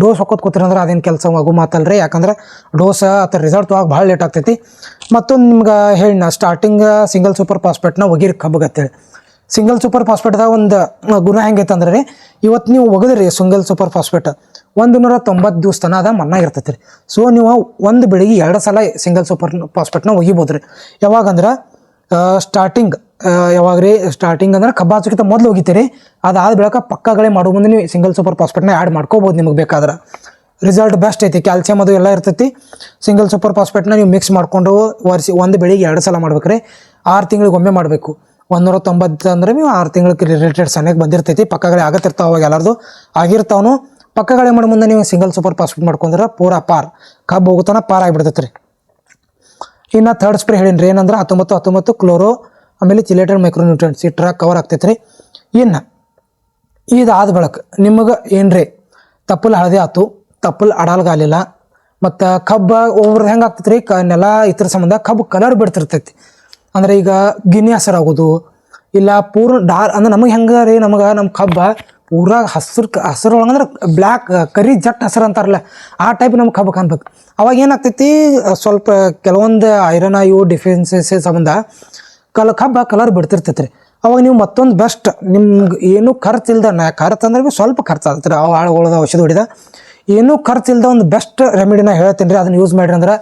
ಡೋಸ್ ಹೊಕ್ಕೋತ್ ಕೂತ್ರಿ ಅಂದ್ರೆ ಅದೇನು ಕೆಲಸ ಆಗು ಮಾತಲ್ರಿ. ಯಾಕಂದ್ರೆ ಡೋಸ್ ಅಥವಾ ರಿಸಲ್ಟ್ ಆಗ ಭಾಳ ಲೇಟ್ ಆಗ್ತೈತಿ. ಮತ್ತೊಂದು ನಿಮ್ಗೆ ಹೇಳಿ ನಾ ಸ್ಟಾರ್ಟಿಂಗ್ ಸಿಂಗಲ್ ಸೂಪರ್ ಫಾಸ್ಫೇಟ್ನ ಒಗಿರಿ ಕಬ್ಬಗೆ ಅಂತೇಳಿ ಸಿಂಗಲ್ ಸೂಪರ್ ಫಾಸ್ಫೇಟ್ದಾಗ ಒಂದು ಗುಣ ಹೆಂಗೈತೆ ಅಂದ್ರೆ ರೀ, ಇವತ್ತು ನೀವು ಒಗದ್ರಿ ಸಿಂಗಲ್ ಸೂಪರ್ ಫಾಸ್ಫೇಟ್ ಒಂದು ನೂರ ತೊಂಬತ್ತು ದಿವಸ ತನ ಅದ ಮನ್ನ ಇರ್ತೈತಿ ರೀ ಸೊ ನೀವು ಒಂದು ಬೆಳಿಗ್ಗೆ ಎರಡು ಸಲ ಸಿಂಗಲ್ ಸೂಪರ್ ಫಾಸ್ಫೇಟ್ನ ಒಗಿಬೋದು ರೀ ಯಾವಾಗಂದ್ರೆ ಸ್ಟಾರ್ಟಿಂಗ್ ಯಾವಾಗ ರೀ ಸ್ಟಾರ್ಟಿಂಗ್ ಅಂದ್ರೆ ಕಬ್ಬು ಹಚ್ಚೋಕ್ಕಿಂತ ಮೊದಲು ಹೋಗಿತೀರಿ ಅದಾದ ಬೆಳಕ ಪಕ್ಕಗಳೇ ಮಾಡೋ ಮುಂದೆ ನೀವು ಸಿಂಗಲ್ ಸೂಪರ್ ಫಾಸ್ಫೇಟ್ನ ಆ್ಯಡ್ ಮಾಡ್ಕೋಬೋದು ನಿಮಗೆ ಬೇಕಾದ್ರೆ. ರಿಸಲ್ಟ್ ಬೆಸ್ಟ್ ಐತಿ ಕ್ಯಾಲ್ಸಿಯಮ್ ಅದು ಎಲ್ಲ ಇರ್ತೈತಿ. ಸಿಂಗಲ್ ಸೂಪರ್ ಫಾಸ್ಫೇಟ್ನ ನೀವು ಮಿಕ್ಸ್ ಮಾಡ್ಕೊಂಡು ವರ್ಷ, ಒಂದು ಬೆಳಿಗ್ಗೆ ಎರಡು ಸಲ ಮಾಡ್ಬೇಕು ರೀ ಆರು ತಿಂಗಳಿಗೆ ಒಮ್ಮೆ ಮಾಡಬೇಕು. ಒಂದೂರ ತೊಂಬತ್ತು ಅಂದ್ರೆ ನೀವು ಆರು ತಿಂಗಳಿಗೆ ರಿಲೇಟೆಡ್ ಸನ್ಯಾಗ ಬಂದಿರ್ತೈತಿ ಪಕ್ಕಗಳೇ ಆಗತ್ತಿರ್ತಾವೆ ಅವಾಗ ಎಲ್ಲರದು. ಆಗಿರ್ತಾವನು ಪಕ್ಕಗಳೇ ಮಾಡೋ ಮುಂದೆ ನೀವು ಸಿಂಗಲ್ ಸೂಪರ್ ಫಾಸ್ಫೇಟ್ ಮಾಡ್ಕೊಂಡ್ರೆ ಪೂರಾ ಪಾರ್. ಕಬ್ಬು ಹೋಗುತ್ತಾನ ಪಾರ್ ಆಗಿಬಿಡ್ತೈತೆ ರೀ ಇನ್ನು ಥರ್ಡ್ ಸ್ಪ್ರೇ ಹೇಳಿನ್ರಿ. ಏನಂದ್ರೆ ಹತ್ತೊಂಬತ್ತು ಹತ್ತೊಂಬತ್ತು ಕ್ಲೋರೋ ಆಮೇಲೆ ಚಿಲೇಟೆಡ್ ಮೈಕ್ರೋನ್ಯೂಟ್ರೆಂಟ್ಸ್ ಈ ಟ್ರಾಕ್ ಕವರ್ ಆಗ್ತೈತೆ ರೀ ಇನ್ನು ಇದಾದ ಬಳಕ ನಿಮಗೆ ಏನ್ರಿ? ತಪ್ಪಲ್ ಹಳದಿ ಆಯ್ತು ತಪ್ಪಲ್ ಅಡಾಲ್ಗಾಲಿಲ್ಲ ಮತ್ತು ಕಬ್ಬ ಓವರ್ ಹೆಂಗೆ ಆಗ್ತೈತೆ ರೀ ಕ ನೆಲ ಇದ್ರ ಸಂಬಂಧ ಕಬ್ಬು ಕಲರ್ ಬಿಡ್ತಿರ್ತೈತಿ. ಅಂದ್ರೆ ಈಗ ಗಿನಿ ಹಸರಾಗೋದು, ಇಲ್ಲ ಪೂರ್ಣ ಡಾರ್ ಅಂದ್ರೆ ನಮಗೆ ಹೆಂಗೆ ರೀ ನಮಗೆ ನಮ್ಮ ಕಬ್ಬ ಪೂರಾ ಹಸಿರು ಹಸಿರು ಒಳಗಂದ್ರೆ ಬ್ಲ್ಯಾಕ್ ಕರಿ ಜಟ್ ಹಸಿರು ಅಂತಾರಲ್ಲ, ಆ ಟೈಪ್ ನಮ್ಗೆ ಕಬ್ಬು ಕಾಣ್ಬೇಕು ಅವಾಗ ಏನಾಗ್ತೈತಿ ಸ್ವಲ್ಪ ಕೆಲವೊಂದು ಐರನ್ ಇವು ಡಿಫೆನ್ಸಸ್ ಸಂಬಂಧ ಕಲ ಕಬ್ಬ ಕಲರ್ ಬಿಡ್ತಿರ್ತೈತೆ ರೀ ಅವಾಗ ನೀವು ಮತ್ತೊಂದು ಬೆಸ್ಟ್ ನಿಮ್ಗೆ ಏನೂ ಖರ್ಚು ಇಲ್ದ, ನಾ ಖರ್ಚು ಅಂದ್ರೆ ಸ್ವಲ್ಪ ಖರ್ಚು ಆಗ್ತೈತೆ ರೀ. ಅವು ಆಳುಗಳದ ಔಷಧ ಹೊಡಿದ. ಏನೂ ಖರ್ಚು ಇಲ್ದ ಒಂದು ಬೆಸ್ಟ್ ರೆಮಿಡಿನ ಹೇಳ್ತೀನಿ ರೀ. ಅದನ್ನು ಯೂಸ್ ಮಾಡಿರಿ ಅಂದ್ರೆ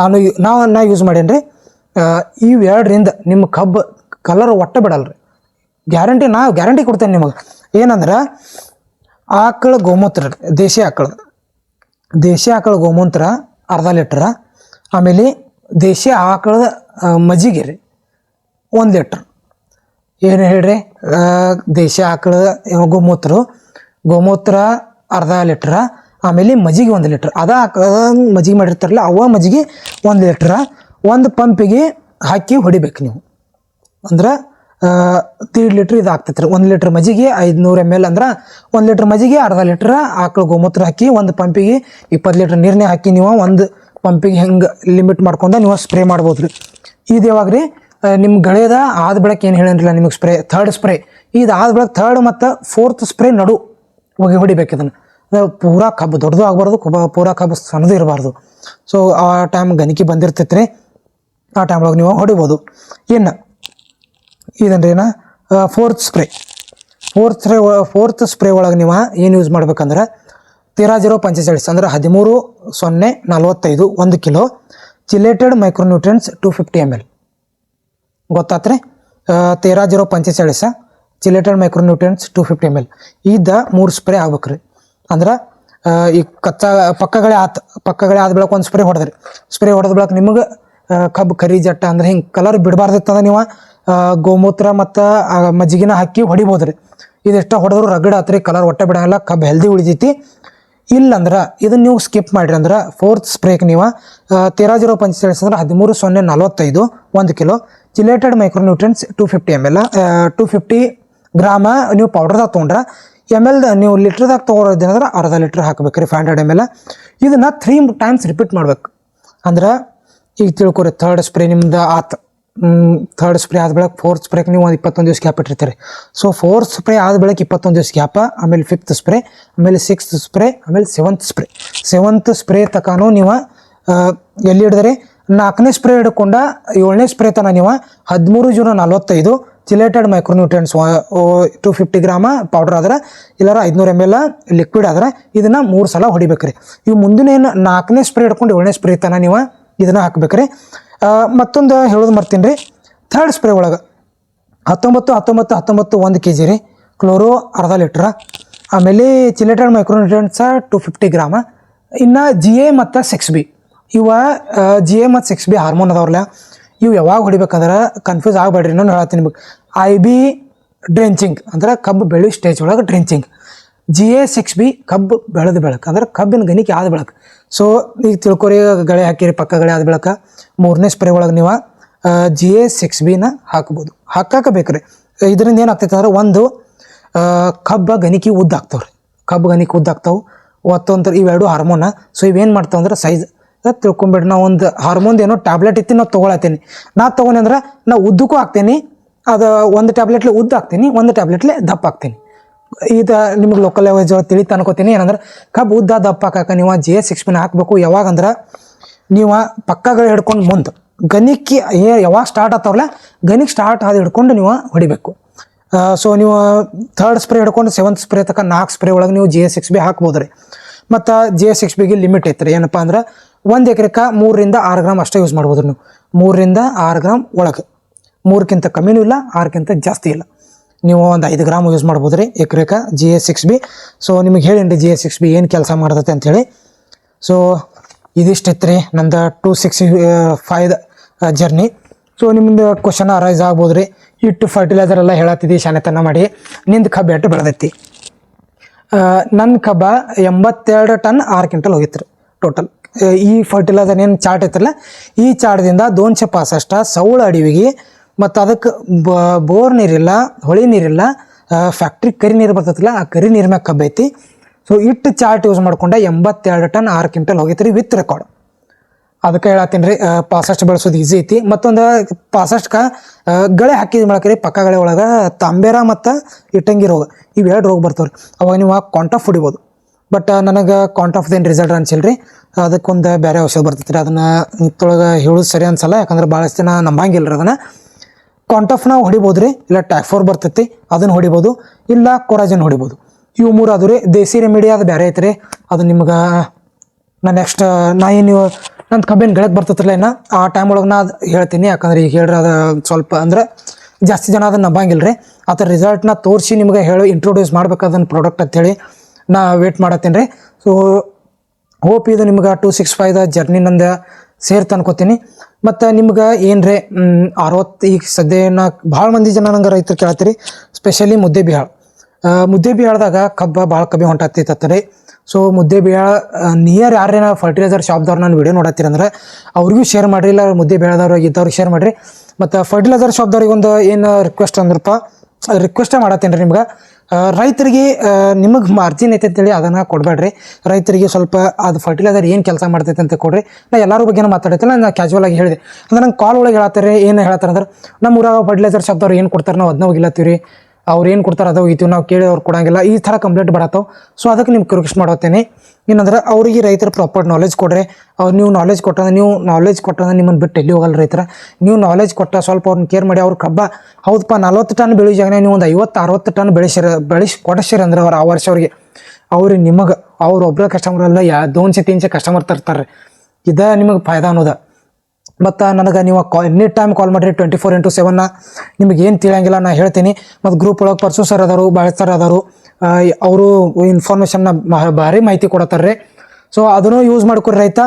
ನಾನು ನಾವು ನಾ ಯೂಸ್ ಮಾಡೇನಿ ರೀ ಇವೆರಡರಿಂದ ನಿಮ್ಮ ಕಬ್ಬು ಕಲರ್ ಒಟ್ಟ ಬಿಡಲ್ರಿ. ಗ್ಯಾರಂಟಿ ನಾ ಗ್ಯಾರಂಟಿ ಕೊಡ್ತೇನೆ ನಿಮಗೆ. ಏನಂದ್ರೆ ಆಕಳ ಗೋಮೂತ್ರ ದೇಶಿ ಆಕಳ. ದೇಶಿ ಆಕಳ ಗೋಮೂತ್ರ ಅರ್ಧ ಲೀಟ್ರ, ಆಮೇಲೆ ದೇಶಿ ಆಕಳದ ಮಜ್ಜಿಗೆ ರೀ, ಒಂದು ಲೀಟ್ರ್. ಏನು ಹೇಳ್ರಿ? ದೇಶಿ ಆಕಳ ಗೋಮೂತ್ರ ಗೋಮೂತ್ರ ಅರ್ಧ ಲೀಟ್ರ, ಆಮೇಲೆ ಮಜ್ಜಿಗೆ ಒಂದು ಲೀಟ್ರ್. ಅದ ಆಕಳ ಮಜ್ಜಿಗೆ ಮಾಡಿರ್ತಾರಲ್ಲ ಅವ ಮಜ್ಜಿಗೆ ಒಂದು ಲೀಟ್ರ. ಒಂದು ಪಂಪಿಗೆ ಹಾಕಿ ಹೊಡಿಬೇಕು ನೀವು. ಅಂದ್ರೆ ತೀಡ್ ಲೀಟ್ರ್ ಇದು ಆಗ್ತೈತೆ ರೀ ಒಂದು ಲೀಟ್ರ್ ಮಜ್ಜಿಗೆ ಐದುನೂರು ಎಂ ಎಲ್ ಅಂದ್ರೆ ಒಂದು ಲೀಟ್ರ್ ಮಜ್ಜಿಗೆ ಅರ್ಧ ಲೀಟ್ರ್ ಆಕಳು ಗೋಮೂತ್ರ ಹಾಕಿ ಒಂದು ಪಂಪಿಗೆ ಇಪ್ಪತ್ತು ಲೀಟ್ರ್ ನೀರನ್ನೇ ಹಾಕಿ ನೀವು ಒಂದು ಪಂಪಿಗೆ ಹೆಂಗೆ ಲಿಮಿಟ್ ಮಾಡ್ಕೊಂಡು ನೀವು ಸ್ಪ್ರೇ ಮಾಡ್ಬೋದು ರೀ ಇದು ಯಾವಾಗ ರೀ ನಿಮ್ಮ ಗಳೆಯದ ಆದ ಬೆಳಕ್ಕೆ ಏನು ಹೇಳೇನಿಲ್ಲ ನಿಮಗೆ ಸ್ಪ್ರೇ, ಥರ್ಡ್ ಸ್ಪ್ರೇ. ಇದು ಆದ ಬೆಳಕ್ಕೆ ಥರ್ಡ್ ಮತ್ತು ಫೋರ್ತ್ ಸ್ಪ್ರೇ ನಡು ಹೋಗಿ ಹೊಡಿಬೇಕು ಇದನ್ನು. ಪೂರ ಕಬ್ಬು ದೊಡ್ಡದು ಆಗಬಾರ್ದು ಪೂರಾ ಕಬ್ಬು ಸಣ್ಣದು ಇರಬಾರ್ದು. ಸೊ ಆ ಟೈಮ್ ಗಣಿಕೆ ಬಂದಿರ್ತೈತೆ ರೀ ಆ ಟೈಮ್ ಒಳಗೆ ನೀವು ಹೊಡಿಬೋದು. ಇನ್ನು ಇದೇನ್ರಿ ಏನ fourth spray fourth spray fourth spray ಒಳಗೆ ನೀವು ಏನು ಯೂಸ್ ಮಾಡ್ಬೇಕಂದ್ರೆ ತೀರಾ ಜೀರೋ ಪಂಚೆಚಾಳಿಸ್ ಅಂದರೆ ಹದಿಮೂರು, ಸೊನ್ನೆ, ನಲ್ವತ್ತೈದು, ಒಂದು kilo chelated micronutrients two fifty M L ಗೊತ್ತಾತ್ರಿ? ತೇರಾ zero ಪಂಚೆಚಾಳಿಸ chelated micronutrients two fifty M L ಇದ್ದ ಮೂರು ಸ್ಪ್ರೇ ಆಗ್ಬೇಕ್ರಿ. ಅಂದ್ರೆ ಈ ಕಚ್ಚಾ ಪಕ್ಕಗಳೇ ಆತ್, ಪಕ್ಕಗಳೇ ಆದ ಬೆಳಕು ಒಂದು ಸ್ಪ್ರೇ ಹೊಡೆದ್ರಿ. ಸ್ಪ್ರೇ ಹೊಡೆದ ಬೆಳಕು ನಿಮಗೆ ಕಬ್ಬು ಕರಿ ಜಟ್ಟ ಅಂದ್ರೆ ಹಿಂಗೆ ಕಲರ್ ಬಿಡಬಾರ್ದಿತ್ತಂದ್ರೆ ನೀವು ಗೋಮೂತ್ರ ಮತ್ತು ಮಜ್ಜಿಗೆನ ಹಾಕಿ ಹೊಡಿಬೋದ್ರಿ. ಇದೆಷ್ಟ ಹೊಡೆದ್ರು ರಗಡ್ ಆತ್ರಿ ಕಲರ್ ಹೊಟ್ಟೆ ಬಿಡಲ್ಲ ಕಬ್ಬು ಹೆಲ್ದಿ ಉಳಿತೈತಿ. ಇಲ್ಲಂದ್ರೆ ಇದನ್ನ ನೀವು ಸ್ಕಿಪ್ ಮಾಡಿರಿ ಅಂದ್ರೆ ಫೋರ್ತ್ ಸ್ಪ್ರೇಕ್ ನೀವು ತೇರಾ ಜೀರೋ ಪಂಚಚಾಳಿಸ್ ಅಂದ್ರೆ ಹದಿಮೂರು ಸೊನ್ನೆ ನಲವತ್ತೈದು, ಒಂದು kilo. Chelated micronutrients two fifty M L two fifty gram ನೀವು ಪೌಡರ್ದಾಗ ತೊಗೊಂಡ್ರೆ ಎಂ ಎಲ್ ನೀವು ಲೀಟ್ರ್ದಾಗ ತೊಗೊಳೋದೇನಂದ್ರೆ ಅರ್ಧ ಲೀಟ್ರ್ ಹಾಕ್ಬೇಕು ರೀ ಫೈವ್ ಹಂಡ್ರೆಡ್ ಎಂ ಎಲ್ ಇದನ್ನು ತ್ರೀ ಟೈಮ್ಸ್ ರಿಪೀಟ್ ಮಾಡ್ಬೇಕು. ಅಂದ್ರೆ ಈಗ ತಿಳ್ಕೊರಿ ಥರ್ಡ್ ಸ್ಪ್ರೇ ನಿಮ್ದು ಆತ್. ಥರ್ಡ್ ಸ್ಪ್ರೇ ಆದ ಬೆಳಗ್ಗೆ ಫೋರ್ತ್ ಸ್ಪ್ರೇಗೆ ನೀವು ಒಂದು ಇಪ್ಪತ್ತೊಂದು ದಿವಸ ಗ್ಯಾಪ್ ಇಟ್ಟಿರ್ತೀರಿ. ಸೊ ಫೋರ್ತ್ ಸ್ಪ್ರೇ ಆದ ಬೆಳಗ್ಗೆ ಇಪ್ಪತ್ತೊಂದು ದಿವಸ ಗ್ಯಾಪ ಆಮೇಲೆ ಫಿಫ್ತ್ ಸ್ಪ್ರೇ ಆಮೇಲೆ ಸಿಕ್ಸ್ತ್ ಸ್ಪ್ರೇ ಆಮೇಲೆ ಸೆವೆಂತ್ ಸ್ಪ್ರೇ ಸೆವೆಂತ್ ಸ್ಪ್ರೇ ತಕಾನು ನೀವು ಎಲ್ಲಿ ಹಿಡಿದ್ರಿ? ನಾಲ್ಕನೇ ಸ್ಪ್ರೇ ಹಿಡ್ಕೊಂಡ ಏಳನೇ ಸ್ಪ್ರೇ ತನ ನೀವು ಹದಿಮೂರು ಜೂನ ನಲ್ವತ್ತೈದು chelated micronutrients two fifty gram powder ಆದ್ರೆ, ಇಲ್ಲಾರ ಐದುನೂರು ಎಂ ಎಲ್ ಲಿಕ್ವಿಡ್ ಆದ್ರೆ, ಇದನ್ನು ಮೂರು ಸಲ ಹೊಡಿಬೇಕ್ರಿ. ಇವು ಮುಂದಿನ ನಾಲ್ಕನೇ ಸ್ಪ್ರೇ ಹಿಡ್ಕೊಂಡು ಏಳನೇ ಸ್ಪ್ರೇ ತನ ನೀವು ಇದನ್ನು ಹಾಕ್ಬೇಕ್ರಿ. ಮತ್ತೊಂದು ಹೇಳೋದು ಮರ್ತೀನಿ ರೀ ಥರ್ಡ್ ಸ್ಪ್ರೇ ಒಳಗೆ. ಹತ್ತೊಂಬತ್ತು ಹತ್ತೊಂಬತ್ತು ಹತ್ತೊಂಬತ್ತು ಒಂದು ಕೆ ಜಿ ರೀ. ಕ್ಲೋರೋ ಅರ್ಧ ಲೀಟ್ರ. ಆಮೇಲೆ ಚಿಲೇಟೆಡ್ ಮೈಕ್ರೋನ್ಯೂಟ್ರಿಯನ್ಸ ಟು ಫಿಫ್ಟಿ ಗ್ರಾಮ. ಇನ್ನು ಜಿ ಎ ಮತ್ತು ಸಿಕ್ಸ್ ಬಿ. ಇವ ಜಿ ಎ ಮತ್ತು ಸಿಕ್ಸ್ ಬಿ ಹಾರ್ಮೋನ್ ಅದಾವ್ರಲ್ಲ. ಇವು ಯಾವಾಗ ಹೊಡಿಬೇಕಂದ್ರೆ ಕನ್ಫ್ಯೂಸ್ ಆಗಬೇಡ್ರಿ ನಾನು ಹೇಳ್ತೀನಿ ಬೇಕು ಐ ಬಿ ಡ್ರೆಂಚಿಂಗ್. ಅಂದ್ರೆ ಕಬ್ಬು ಬೆಳೆ ಸ್ಟೇಜ್ ಒಳಗೆ drenching. G A six B ಕಬ್ಬು ಬೆಳೆದ ಬೆಳಕು. ಅಂದ್ರೆ ಕಬ್ಬಿನ ಗಣಿಕೆ ಆದ ಬೆಳಕು. ಸೊ ಈಗ ತಿಳ್ಕೊರಿ, ಗಳೆ ಹಾಕಿರಿ, ಪಕ್ಕ ಗಳೆ ಆದ ಬೆಳಕ. ಮೂರನೇ ಸ್ಪ್ರೇ ಒಳಗೆ ನೀವು ಜಿ ಎ ಸಿಕ್ಸ್ ಬಿನ ಹಾಕ್ಬೋದು ಹಾಕಾಕ ಬೇಕ್ರಿ ಇದರಿಂದ ಏನಾಗ್ತೈತೆ ಅಂದ್ರೆ ಒಂದು ಕಬ್ಬ ಗಣಿಕೆ ಉದ್ದ ರೀ ಕಬ್ಬು ಗಣಿಕೆ ಉದ್ದ ಆಗ್ತಾವೆ. ಒತ್ತೊಂಥರ ಇವೆರಡು ಹಾರ್ಮೋನ ಸೊ ಇವೇನು ಮಾಡ್ತಾವೆ ಅಂದ್ರೆ ಸೈಜ್ ತಿಳ್ಕೊಂಬಿಡಿ ತಿಳ್ಕೊಂಬಿಡ್ರಿ. ನಾ ಒಂದು ಹಾರ್ಮೋನ್ ಏನೋ ಟ್ಯಾಬ್ಲೆಟ್ ಇತ್ತು ನಾವು ತೊಗೊಳತ್ತೀನಿ. ನಾ ತೊಗೊಂಡೆ ಅಂದ್ರೆ ನಾ ಉದ್ದಕ್ಕೂ ಹಾಕ್ತೀನಿ. ಅದು ಒಂದು ಟ್ಯಾಬ್ಲೆಟ್ಲಿ ಉದ್ದ ಹಾಕ್ತೀನಿ, ಒಂದು ಟ್ಯಾಬ್ಲೆಟ್ಲಿ ದಪ್ಪ ಹಾಕ್ತೀನಿ. ಇದು ನಿಮ್ಗೆ ಲೋಕಲ್ ಲ್ಯಾಂಗ್ವೇಜ್ ತಿಳಿತ ಅನ್ಕೋತೀನಿ ಏನಂದ್ರೆ ಕಬ್ಬು ಉದ್ದ ದಪ್ಪ ಹಾಕಾಕ ನೀವು ಜಿ ಎಸ್ ಸಿಕ್ಸ್ ಬಿನ್ ಹಾಕ್ಬೇಕು. ಯಾವಾಗಂದ್ರೆ ನೀವು ಪಕ್ಕಗಳು ಹಿಡ್ಕೊಂಡು ಮುಂದೆ. ಗನಿಕ್ಕಿ ಏ ಯಾವಾಗ ಸ್ಟಾರ್ಟ್ ಆಗ್ತಾವಲ್ಲ ಗನಿಕ್ ಸ್ಟಾರ್ಟ್ ಆದ ಹಿಡ್ಕೊಂಡು ನೀವು ಹೊಡಿಬೇಕು. ಸೊ ನೀವು ಥರ್ಡ್ ಸ್ಪ್ರೇ ಹಿಡ್ಕೊಂಡು ಸೆವೆಂತ್ ಸ್ಪ್ರೇ ತನಕ ನಾಲ್ಕು ಸ್ಪ್ರೇ ಒಳಗೆ ನೀವು ಜಿ ಎಸ್ ಸಿಕ್ಸ್ ಬಿ ಹಾಕ್ಬೋದು ರೀ ಮತ್ತು ಜಿ ಎಸ್ ಸಿಕ್ಸ್ ಬಿಗೆ ಲಿಮಿಟ್ ಐತ್ರಿ. ಏನಪ್ಪ ಅಂದ್ರೆ ಒಂದು ಎಕರೆಕ ಮೂರರಿಂದ ಆರು ಗ್ರಾಮ್ ಅಷ್ಟೇ ಯೂಸ್ ಮಾಡ್ಬೋದು ನೀವು. ಮೂರರಿಂದ ಆರು ಗ್ರಾಮ್ ಒಳಗೆ. ಮೂರಕ್ಕಿಂತ ಕಮ್ಮಿನೂ ಇಲ್ಲ ಆರಕ್ಕಿಂತ ಜಾಸ್ತಿ ಇಲ್ಲ. ನೀವು ಒಂದು ಐದು ಗ್ರಾಮ್ ಯೂಸ್ ಮಾಡ್ಬೋದು ರೀ ಎಕರೆಕ G S six B so ನಿಮಗೆ ಹೇಳಿ ಜಿ ಎಸ್ ಸಿಕ್ಸ್ ಬಿ ಏನು ಕೆಲಸ ಮಾಡ್ತೈತೆ ಅಂಥೇಳಿ ಸೊ ಇದಿಷ್ಟಿತ್ತು ರೀ ನಂದು two six five journey so ನಿಮ್ದು ಕ್ವಶನ್ ಅರೈಸ್ ಆಗ್ಬೋದು ರೀ ಇಟ್ಟು ಫರ್ಟಿಲೈಸರ್ ಎಲ್ಲ ಹೇಳತ್ತಿದ್ದಿ ಶಾನೆತನ ಮಾಡಿ. ನಿಂದು ಕಬ್ಬ ಎಟ್ಟು ಬೆಳೆದೈತಿ? ನನ್ನ ಕಬ್ಬ ಎಂಬತ್ತೆರಡು ಟನ್ ಆರು ಕ್ವಿಂಟಲ್ ಹೋಗಿತ್ತು ರೀ ಟೋಟಲ್ ಈ ಫರ್ಟಿಲೈಸರ್ ಏನು ಚಾರ್ಟ್ ಐತ್ರಲ್ಲ ಈ ಚಾರ್ಟ್ದಿಂದ ದೋನ್ಶೆ ಪಾಸಷ್ಟ, ಸೌಳ ಅಡಿವಿಗೆ, ಮತ್ತು ಅದಕ್ಕೆ ಬೋರ್ ನೀರಿಲ್ಲ, ಹೊಳಿ ನೀರಿಲ್ಲ ಫ್ಯಾಕ್ಟ್ರಿ ಕರಿ ನೀರು ಬರ್ತೈತಿಲ್ಲ, ಆ ಕರಿ ನೀರು ಮ್ಯಾಗ ಕಬ್ಬೈತಿ ಸೊ ಇಟ್ಟು ಚಾರ್ಟ್ ಯೂಸ್ ಮಾಡ್ಕೊಂಡೆ ಎಂಬತ್ತೆರಡು ಟನ್ ಆರು ಕ್ವಿಂಟಲ್ ಹೋಗೈತೆ ರೀ ವಿತ್ ರೆಕಾರ್ಡ್ ಅದಕ್ಕೆ ಹೇಳತ್ತೀನಿ ರೀ ಪಾಸಷ್ಟು ಬೆಳೆಸೋದು ಈಸಿ ಐತಿ. ಮತ್ತೊಂದು ಪಾಸಸ್ಟ್ಕ ಗಳೆ ಹಾಕಿದ ಮಾಡಕ್ಕೆ ರೀ ಪಕ್ಕ ಗಳೆ ಒಳಗೆ ತಾಂಬೇರ ಮತ್ತು ಇಟ್ಟಂಗಿ ರೋಗ. ಇವೆರಡು ರೋಗ ಬರ್ತಾವ್ರಿ. ಅವಾಗ ನೀವು ಕಾಂಟಾಫ್ ಹೊಡಿಬೋದು. ಬಟ್ ನನಗೆ ಕಾಂಟಾಫ್ದು ಏನು ರಿಸಲ್ಟ್ ಅನ್ಸಿಲ್ಲ ರೀ ಅದಕ್ಕೊಂದು ಬೇರೆ ಔಷಧ ಬರ್ತೈತೆ ರೀ ಅದನ್ನು ನಿತ್ತೊಳಗೆ ಹೇಳೋದು ಸರಿ ಅನ್ಸಲ್ಲ, ಯಾಕಂದ್ರೆ ಭಾಳಷ್ಟು ಜನ ನಂಬಂಗಿಲ್ಲ ರೀ ಅದನ್ನು ಕಾಂಟಾಫ್ನ ಹೊಡಿಬೋದು ರೀ ಇಲ್ಲ ಟ್ಯಾಕ್ಫೋರ್ ಬರ್ತೈತಿ, ಅದನ್ನು ಹೊಡಿಬೋದು, ಇಲ್ಲ ಕೊರಾಜನ್ ಹೊಡಿಬೋದು. ಇವು ಮೂರು ಅದು ರೀ ದೇಸಿ ರೆಮಿಡಿ ಅದು ಬೇರೆ ಐತ್ರಿ. ಅದು ನಿಮ್ಗೆ ನಾನು ನೆಕ್ಸ್ಟ್ ನಾ ಏನು ನನ್ನ ಕಬ್ಬಿನ ಗೆಳಕ್ಕೆ ಬರ್ತೈತ್ರಲ್ಲ ಇನ್ನು. ಆ ಟೈಮ್ ಒಳಗೆ ನಾ ಅದು ಹೇಳ್ತೀನಿ. ಯಾಕಂದ್ರೆ ಈಗ ಹೇಳ್ರಿ ಅದು ಸ್ವಲ್ಪ ಅಂದ್ರೆ ಜಾಸ್ತಿ ಜನ ಅದನ್ನ ನಂಬಂಗಿಲ್ಲ ರೀ ಆ ಥರ ರಿಸಲ್ಟ್ನ ತೋರಿಸಿ ನಿಮ್ಗೆ ಹೇಳಿ ಇಂಟ್ರೊಡ್ಯೂಸ್ ಮಾಡ್ಬೇಕು ಅದನ್ನ ಪ್ರಾಡಕ್ಟ್ ಅಂತೇಳಿ ನಾ ವೇಟ್ ಮಾಡತ್ತೀನಿ ರೀ ಸೊ ಹೋಪ್ ಇದು ನಿಮ್ಗೆ ಟೂ ಸಿಕ್ಸ್ ಫೈವ್ ಜರ್ನಿ ನಂದು ಸೇರ್ತ ಅನ್ಕೋತೀನಿ ಮತ್ತು ನಿಮ್ಗೆ ಏನು ರೀ ಅರವತ್ತು, ಈಗ ಸದ್ಯ ನಾ ಭಾಳ ಮಂದಿ ಜನ ನಂಗೆ ರೈತರು ಕೇಳತ್ತೀರಿ. ಸ್ಪೆಷಲಿ ಮುದ್ದೆ ಬಿಹಾಳ್. ಮುದ್ದೆ ಬಿಹಾಳ್ದಾಗ ಕಬ್ಬ ಭಾಳ ಕಮ್ಮಿ ಹೊಂಟತ್ತಿತ್ತರಿ. ಸೊ ಮುದ್ದೆ ಬಿಹಾಳ ನಿಯರ್ ಯಾರೇನ ಫರ್ಟಿಲೈಸರ್ ಶಾಪ್ದವ್ರು ನಾನು ವಿಡಿಯೋ ನೋಡತ್ತಿರಂದ್ರೆ ಅವ್ರಿಗೂ ಶೇರ್ ಮಾಡಿರಿ, ಇಲ್ಲ ಮುದ್ದೆ ಬೇಳೆದವ್ರು ಇದ್ದವ್ರಿಗೆ ಶೇರ್ ಮಾಡಿರಿ. ಮತ್ತು ಫರ್ಟಿಲೈಸರ್ ಶಾಪ್ದವ್ರಿಗೆ ಒಂದು ಏನು ರಿಕ್ವೆಸ್ಟ್ ಅಂದ್ರಪ್ಪ ರಿಕ್ವೆಸ್ಟೇ ಮಾಡತ್ತೀನಿ ರೀ ನಿಮ್ಗೆ ರೈತರಿಗೆ ನಿಮಗೆ ಮಾರ್ಜಿನ್ ಐತೆ ಅಂತೇಳಿ ಅದನ್ನು ಕೊಡಬೇಡ್ರಿ. ರೈತರಿಗೆ ಸ್ವಲ್ಪ ಅದು ಫರ್ಟಿಲೈಸರ್ ಏನು ಕೆಲಸ ಮಾಡ್ತೈತೆ ಅಂತ ಕೊಡ್ರಿ. ನಾ ಎಲ್ಲರ ಬಗ್ಗೆನೂ ಮಾತಾಡೈತಿಲ್ಲ ನಾನು ಕ್ಯಾಶುವಲ್ ಆಗಿ ಹೇಳಿದೆ. ಅಂದ್ರೆ ನಂಗೆ ಕಾಲ್ ಒಳಗೆ ಹೇಳತ್ತಾರೆ ಏನು ಹೇಳ್ತಾರೆ ಅಂದ್ರೆ ನಮ್ಮ ಊರಾಗ ಫರ್ಟಿಲೈಸರ್ ಶಾಪ್ದವ್ರು ಏನು ಕೊಡ್ತಾರೆ ನಾವು ಅದನ್ನ ಹೋಗಿಲ್ಲತ್ತೀವಿ ಅವ್ರು ಏನು ಕೊಡ್ತಾರೆ ಅದು ಇತ್ತು ನಾವು ಕೇಳಿ ಅವ್ರು ಕೊಡಂಗಿಲ್ಲ. ಈ ಥರ ಕಂಪ್ಲೇಂಟ್ ಬರತ್ತವ ಸೊ ಅದಕ್ಕೆ ನಿಮ್ಗೆ ರಿಕ್ವೆಸ್ಟ್ ಮಾಡತ್ತೇನೆ ಏನಂದ್ರೆ, ಅವ್ರಿಗೆ ರೈತರ ಪ್ರಾಪರ್ ನಾಲೆಜ್ ಕೊಡ್ರೆ, ಅವ್ರು ನೀವು ನಾಲೆಜ್ ಕೊಟ್ಟಂದ್ರೆ, ನೀವು ನಾಲೆಜ್ ಕೊಟ್ಟಂದ್ರೆ ನಿಮ್ಮನ್ನು ಬಿಟ್ಟು ಎಲ್ಲಿ ಹೋಗಲ್ಲ ರೈತರ. ನೀವು ನಾಲೆಜ್ ಕೊಟ್ಟ ಸ್ವಲ್ಪ ಅವ್ರನ್ನ ಕೇರ್ ಮಾಡಿ, ಅವ್ರ ಕಬ್ಬ, ಹೌದಪ್ಪ, ನಲ್ವತ್ತು ಟನ್ ಬೆಳೆಯೋ ಜಾಗನೇ ನೀವು ಒಂದು ಐವತ್ತು, ಅರವತ್ತು ಟನ್ ಬೆಳೆಸಿರ, ಬೆಳೆಸಿ ಕೊಡಿಸಿರಿ ಅಂದ್ರೆ ಅವ್ರು ಆ ವರ್ಷ ಅವ್ರಿಗೆ. ಅವ್ರು ನಿಮಗೆ, ಅವ್ರು ಒಬ್ಬರ ಕಸ್ಟಮರ್ ಅಲ್ಲ, ಯಾ, ದೋನ್ಸೆ, ತೀನ್ಸೆ ಕಸ್ಟಮರ್ ತರ್ತಾರೆ. ಇದ ನಿಮಗೆ ಫಾಯ್ದಾ ಅನ್ನೋದ. ಮತ್ತು ನನಗೆ ನೀವು ಕಾ ಎನಿ ಟೈಮ್ ಕಾಲ್ ಮಾಡಿರಿ ಟ್ವೆಂಟಿ ಫೋರ್ ಇಂಟು ಸೆವೆನ್ನ ನಿಮಗೆ ಏನು ತಿಳಿಯಂಗಿಲ್ಲ ನಾನು ಹೇಳ್ತೀನಿ. ಮತ್ತು ಗ್ರೂಪ್ ಒಳಗೆ ಪರ್ಸು ಸರ್ ಅದಾರು ಭಾಳ ಸರ್ ಅದಾರು. ಅವರು ಇನ್ಫಾರ್ಮೇಷನ್ನ ಭಾರಿ ಮಾಹಿತಿ ಕೊಡತ್ತಾರ್ರಿ ಸೊ ಅದನ್ನು ಯೂಸ್ ಮಾಡ್ಕೊರಿ ರೈತ.